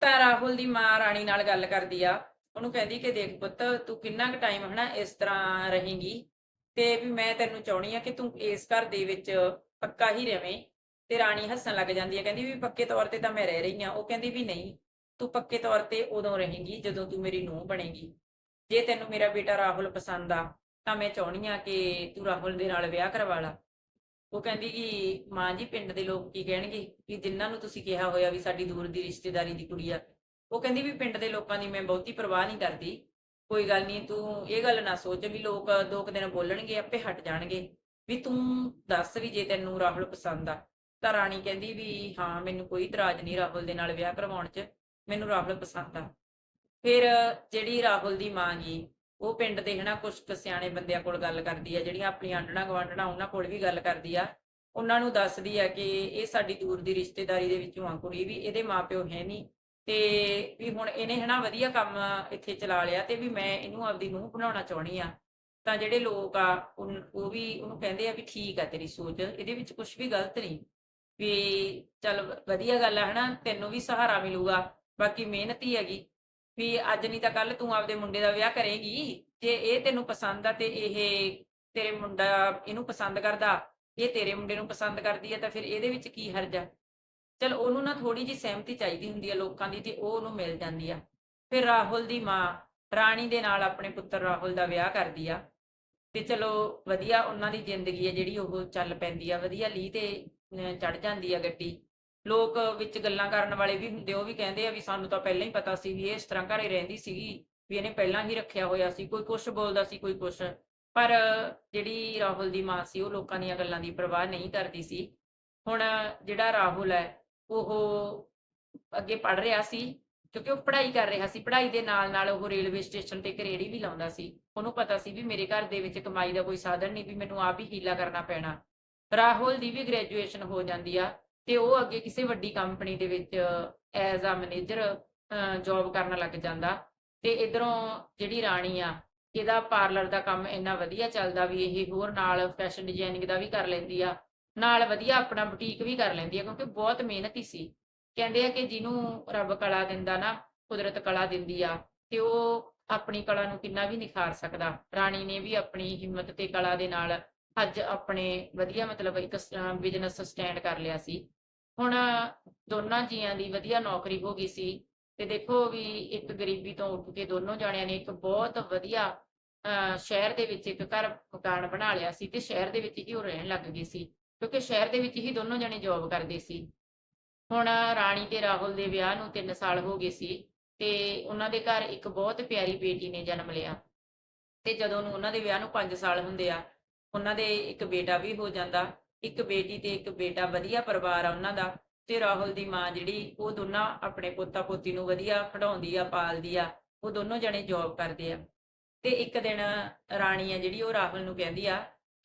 Speaker 1: ਤਾਂ ਰਾਹੁਲ ਦੀ ਮਾਂ ਰਾਣੀ ਨਾਲ ਗੱਲ ਕਰਦੀ ਆ। ਉਹਨੂੰ ਕਹਿੰਦੀ ਕਿ ਦੇਖ ਪੁੱਤ, ਤੂੰ ਕਿੰਨਾ ਕੁ ਟਾਈਮ ਹਨਾ ਇਸ ਤਰ੍ਹਾਂ ਰਹੇਂਗੀ ਤੇ ਵੀ ਮੈਂ ਤੈਨੂੰ ਚਾਹਣੀ ਆ ਕਿ ਤੂੰ ਇਸ ਘਰ ਦੇ ਵਿੱਚ ਪੱਕਾ ਹੀ ਰਵੇਂ ਤੇ ਰਾਣੀ ਹੱਸਣ ਲੱਗ ਜਾਂਦੀ ਹੈ ਕਹਿੰਦੀ ਵੀ ਪੱਕੇ ਤੌਰ ਤੇ ਤਾਂ ਮੈਂ ਰਹਿ ਰਹੀ ਆ। ਉਹ ਕਹਿੰਦੀ ਵੀ ਨਹੀਂ, ਤੂੰ ਪੱਕੇ ਤੌਰ ਤੇ ਉਦੋਂ ਰਹੇਂਗੀ ਜਦੋਂ ਤੂੰ ਮੇਰੀ ਨੂੰਹ ਬਣੇਗੀ। ਜੇ ਤੈਨੂੰ ਮੇਰਾ ਬੇਟਾ ਰਾਹੁਲ ਪਸੰਦ ਆ ਤਾਂ ਮੈਂ ਚਾਹਣੀ ਆ ਕਿ ਤੂੰ ਰਾਹੁਲ ਦੇ ਨਾਲ ਵਿਆਹ ਕਰਵਾ ਲਾ। ਉਹ ਕਹਿੰਦੀ ਕਿ ਮਾਂ ਜੀ, ਪਿੰਡ ਦੇ ਲੋਕ ਕੀ ਕਹਿਣਗੇ? ਕਿ ਜਿਨ੍ਹਾਂ ਨੂੰ ਤੁਸੀਂ ਕਿਹਾ ਹੋਇਆ ਵੀ ਸਾਡੀ ਦੂਰ ਦੀ ਰਿਸ਼ਤੇਦਾਰੀ ਦੀ ਕੁੜੀ ਆ। ਉਹ ਕਹਿੰਦੀ ਵੀ ਪਿੰਡ ਦੇ ਲੋਕਾਂ ਦੀ ਮੈਂ ਬਹੁਤੀ ਪਰਵਾਹ ਨਹੀਂ ਕਰਦੀ। ਕੋਈ ਗੱਲ ਨਹੀਂ, ਤੂੰ ਇਹ ਗੱਲ ਨਾ ਸੋਚ ਵੀ ਲੋਕ ਦੋ ਕੁ ਦਿਨ ਬੋਲਣਗੇ, ਆਪੇ ਹਟ ਜਾਣਗੇ। ਵੀ ਤੂੰ ਦੱਸ ਵੀ ਜੇ ਤੈਨੂੰ ਰਾਹੁਲ ਪਸੰਦ ਆ। ਤਾਂ ਰਾਣੀ ਕਹਿੰਦੀ ਵੀ ਹਾਂ, ਮੈਨੂੰ ਕੋਈ ਇਤਰਾਜ਼ ਨਹੀਂ ਰਾਹੁਲ ਦੇ ਨਾਲ ਵਿਆਹ ਕਰਵਾਉਣ 'ਚ। ਮੈਨੂੰ ਰਾਹੁਲ ਪਸੰਦ ਆ। ਫਿਰ ਜਿਹੜੀ ਰਾਹੁਲ ਦੀ ਮਾਂ ਗੀ ਉਹ ਪਿੰਡ ਦੇ ਹਨਾ ਕੁਝ ਸਿਆਣੇ ਬੰਦਿਆਂ ਕੋਲ ਗੱਲ ਕਰਦੀ ਆ, ਜਿਹੜੀਆਂ ਆਪਣੀ ਆਂਡਣਾ ਗਵਾਂਢਣਾ ਉਹਨਾਂ ਕੋਲ ਵੀ ਗੱਲ ਕਰਦੀ ਆ। ਉਹਨਾਂ ਨੂੰ ਦੱਸਦੀ ਆ ਕਿ ਇਹ ਸਾਡੀ ਦੂਰ ਦੀ ਰਿਸ਼ਤੇਦਾਰੀ ਦੇ ਵਿੱਚੋਂ ਆ ਕੁੜੀ ਵੀ, ਇਹਦੇ ਮਾਪਿਓ ਹੈ ਨਹੀਂ। ਤੇ ਵੀ ਹੁਣ ਇਹਨੇ ਹਨਾ ਵਧੀਆ ਕੰਮ ਇੱਥੇ ਚਲਾ ਲਿਆ ਤੇ ਵੀ ਮੈਂ ਇਹਨੂੰ ਆਪਦੀ ਨੂੰਹ ਬਣਾਉਣਾ ਚਾਹਣੀ ਆ। ਤਾਂ ਜਿਹੜੇ ਲੋਕ ਆ ਉਹ ਵੀ ਉਹਨੂੰ ਕਹਿੰਦੇ ਆ ਵੀ ਠੀਕ ਆ ਤੇਰੀ ਸੋਚ, ਇਹਦੇ ਵਿੱਚ ਕੁਝ ਵੀ ਗਲਤ ਨਹੀਂ। ਵੀ ਚੱਲ ਵਧੀਆ ਗੱਲ ਆ ਹਨਾ, ਤੈਨੂੰ ਵੀ ਸਹਾਰਾ ਮਿਲੂਗਾ, ਬਾਕੀ ਮਿਹਨਤੀ ਹੈਗੀ। ਵੀ ਅੱਜ ਨਹੀਂ ਤਾਂ ਕੱਲ ਤੂੰ ਆਪਦੇ ਮੁੰਡੇ ਦਾ ਵਿਆਹ ਕਰੇਗੀ। ਜੇ ਇਹ ਤੈਨੂੰ ਪਸੰਦ ਆ ਤੇ ਇਹ ਤੇਰੇ ਮੁੰਡਾ ਇਹਨੂੰ ਪਸੰਦ ਕਰਦਾ ਇਹ ਤੇਰੇ ਮੁੰਡੇ ਨੂੰ ਪਸੰਦ ਕਰਦੀ ਆ ਤਾਂ ਫਿਰ ਇਹਦੇ ਵਿੱਚ ਕੀ ਹਰਜ ਆ? ਚਲ ਉਹਨੂੰ ਨਾ ਥੋੜੀ ਜੀ ਸਹਿਮਤੀ ਚਾਹੀਦੀ ਹੁੰਦੀ ਆ ਲੋਕਾਂ ਦੀ ਤੇ ਉਹ ਉਹਨੂੰ ਮਿਲ ਜਾਂਦੀ ਆ। ਫਿਰ ਰਾਹੁਲ ਦੀ ਮਾਂ ਰਾਣੀ ਦੇ ਨਾਲ ਆਪਣੇ ਪੁੱਤਰ ਰਾਹੁਲ ਦਾ ਵਿਆਹ ਕਰਦੀ ਆ। ਤੇ ਚਲੋ ਵਧੀਆ ਉਹਨਾਂ ਦੀ ਜ਼ਿੰਦਗੀ ਹੈ ਜਿਹੜੀ ਉਹ ਚੱਲ ਪੈਂਦੀ ਆ। ਵਧੀਆ ਲੀਹ ਤੇ ਚੜ ਜਾਂਦੀ ਆ ਗੱਡੀ। ਲੋਕ ਵਿੱਚ ਗੱਲਾਂ ਕਰਨ ਵਾਲੇ ਵੀ ਹੁੰਦੇ, ਉਹ ਵੀ ਕਹਿੰਦੇ ਆ ਵੀ ਸਾਨੂੰ ਤਾਂ ਪਹਿਲਾਂ ਹੀ ਪਤਾ ਸੀ ਵੀ ਇਹ ਇਸ ਤਰ੍ਹਾਂ ਘਰੇ ਰਹਿੰਦੀ ਸੀਗੀ, ਵੀ ਇਹਨੇ ਪਹਿਲਾਂ ਹੀ ਰੱਖਿਆ ਹੋਇਆ ਸੀ, ਕੋਈ ਕੁਛ ਬੋਲਦਾ ਸੀ, ਕੋਈ ਕੁਛ। ਪਰ ਜਿਹੜੀ ਰਾਹੁਲ ਦੀ ਮਾਂ ਸੀ, ਉਹ ਲੋਕਾਂ ਦੀਆਂ ਗੱਲਾਂ ਦੀ ਪਰਵਾਹ ਨਹੀਂ ਕਰਦੀ ਸੀ। ਹੁਣ ਜਿਹੜਾ ਰਾਹੁਲ ਹੈ, ਉਹ ਅੱਗੇ ਪੜ ਰਿਹਾ ਸੀ, ਕਿਉਂਕਿ ਉਹ ਪੜ੍ਹਾਈ ਕਰ ਰਿਹਾ ਸੀ, ਪੜ੍ਹਾਈ ਦੇ ਨਾਲ ਨਾਲ ਉਹ ਰੇਲਵੇ ਸਟੇਸ਼ਨ ਤੇ ਇੱਕ ਰੇਹੜੀ ਵੀ ਲਾਉਂਦਾ ਸੀ। ਉਹਨੂੰ ਪਤਾ ਸੀ ਵੀ ਮੇਰੇ ਘਰ ਦੇ ਵਿੱਚ ਕਮਾਈ ਦਾ ਕੋਈ ਸਾਧਨ ਨਹੀਂ, ਵੀ ਮੈਨੂੰ ਆਪ ਹੀ ਹੀਲਾ ਕਰਨਾ ਪੈਣਾ। ਰਾਹੁਲ ਦੀ ਵੀ ਗ੍ਰੈਜੂਏਸ਼ਨ ਹੋ ਜਾਂਦੀ ਆ। ਤੇ ਉਹ ਅੱਗੇ ਕਿਸੇ ਵੱਡੀ ਕੰਪਨੀ ਦੇ ਵਿੱਚ ਐਜ਼ ਆ ਮੈਨੇਜਰ ਜੌਬ ਕਰਨ ਲੱਗ ਜਾਂਦਾ। ਤੇ ਇਧਰੋਂ ਜਿਹੜੀ ਰਾਣੀ ਆ, ਇਹਦਾ ਪਾਰਲਰ ਦਾ ਕੰਮ ਇੰਨਾ ਵਧੀਆ ਚੱਲਦਾ ਵੀ ਇਹ ਹੋਰ ਨਾਲ ਫੈਸ਼ਨ ਡਿਜ਼ਾਈਨਿੰਗ ਦਾ ਵੀ ਕਰ ਲੈਂਦੀ ਆ, ਨਾਲ ਵਧੀਆ ਆਪਣਾ ਬੁਟੀਕ ਵੀ ਕਰ ਲੈਂਦੀ ਆ, ਕਿਉਂਕਿ ਬਹੁਤ ਮਿਹਨਤੀ ਸੀ। ਕਹਿੰਦੇ ਆ ਕਿ ਜਿਹਨੂੰ ਰੱਬ ਕਲਾ ਦਿੰਦਾ ਨਾ, ਕੁਦਰਤ ਕਲਾ ਦਿੰਦੀ ਆ, ਤੇ ਉਹ ਆਪਣੀ ਕਲਾ ਨੂੰ ਕਿੰਨਾ ਵੀ ਨਿਖਾਰ ਸਕਦਾ। ਰਾਣੀ ਨੇ ਵੀ ਆਪਣੀ ਹਿੰਮਤ ਤੇ ਕਲਾ ਦੇ ਨਾਲ ਅੱਜ ਆਪਣੇ ਵਧੀਆ ਮਤਲਬ ਇੱਕ ਬਿਜ਼ਨਸ ਸਟੈਂਡ ਕਰ ਲਿਆ ਸੀ। ਹੁਣ ਦੋਨਾਂ ਜੀਆਂ ਦੀ ਵਧੀਆ ਨੌਕਰੀ ਹੋ ਗਈ ਸੀ ਤੇ ਦੇਖੋ ਵੀ ਇੱਕ ਗਰੀਬੀ ਤੋਂ ਉੱਠ ਕੇ ਦੋਨੋਂ ਜਾਣਿਆਂ ਨੇ ਇੱਕ ਬਹੁਤ ਵਧੀਆ ਅਹ, ਸ਼ਹਿਰ ਦੇ ਵਿੱਚ ਇੱਕ ਘਰ ਮਕਾਨ ਬਣਾ ਲਿਆ ਸੀ ਤੇ ਸ਼ਹਿਰ ਦੇ ਵਿੱਚ ਹੀ ਉਹ ਰਹਿਣ ਲੱਗ ਗਏ ਸੀ ਕਿਉਂਕਿ ਸ਼ਹਿਰ ਦੇ ਵਿੱਚ ਹੀ ਦੋਨੋਂ ਜਣੇ ਜੌਬ ਕਰਦੇ ਸੀ। ਹੁਣ ਰਾਣੀ ਤੇ ਰਾਹੁਲ ਦੇ ਵਿਆਹ ਨੂੰ 3 ਸਾਲ ਹੋ ਗਏ ਸੀ ਤੇ ਉਹਨਾਂ ਦੇ ਘਰ ਇੱਕ ਬਹੁਤ ਪਿਆਰੀ ਬੇਟੀ ਨੇ ਜਨਮ ਲਿਆ ਤੇ ਜਦੋਂ ਨੂੰ ਉਹਨਾਂ ਦੇ ਵਿਆਹ ਨੂੰ 5 ਸਾਲ ਹੁੰਦੇ ਆ ਉਹਨਾਂ ਦੇ ਇੱਕ ਬੇਟਾ ਵੀ ਹੋ ਜਾਂਦਾ ਇੱਕ ਬੇਟੀ ਤੇ ਇੱਕ ਬੇਟਾ ਵਧੀਆ ਪਰਿਵਾਰ ਆ ਉਹਨਾਂ ਦਾ, ਤੇ ਰਾਹੁਲ ਦੀ ਮਾਂ ਜਿਹੜੀ, ਉਹ ਦੋਨਾਂ ਆਪਣੇ ਪੋਤਾ ਪੋਤੀ ਨੂੰ ਵਧੀਆ ਪੜਾਉਂਦੀ ਆ, ਪਾਲਦੀ ਆ, ਉਹ ਦੋਨੋਂ ਜਣੇ ਜੌਬ ਕਰਦੇ ਆ। ਤੇ ਇੱਕ ਦਿਨ ਰਾਣੀ ਆ ਜਿਹੜੀ, ਉਹ ਰਾਹੁਲ ਨੂੰ ਕਹਿੰਦੀ ਆ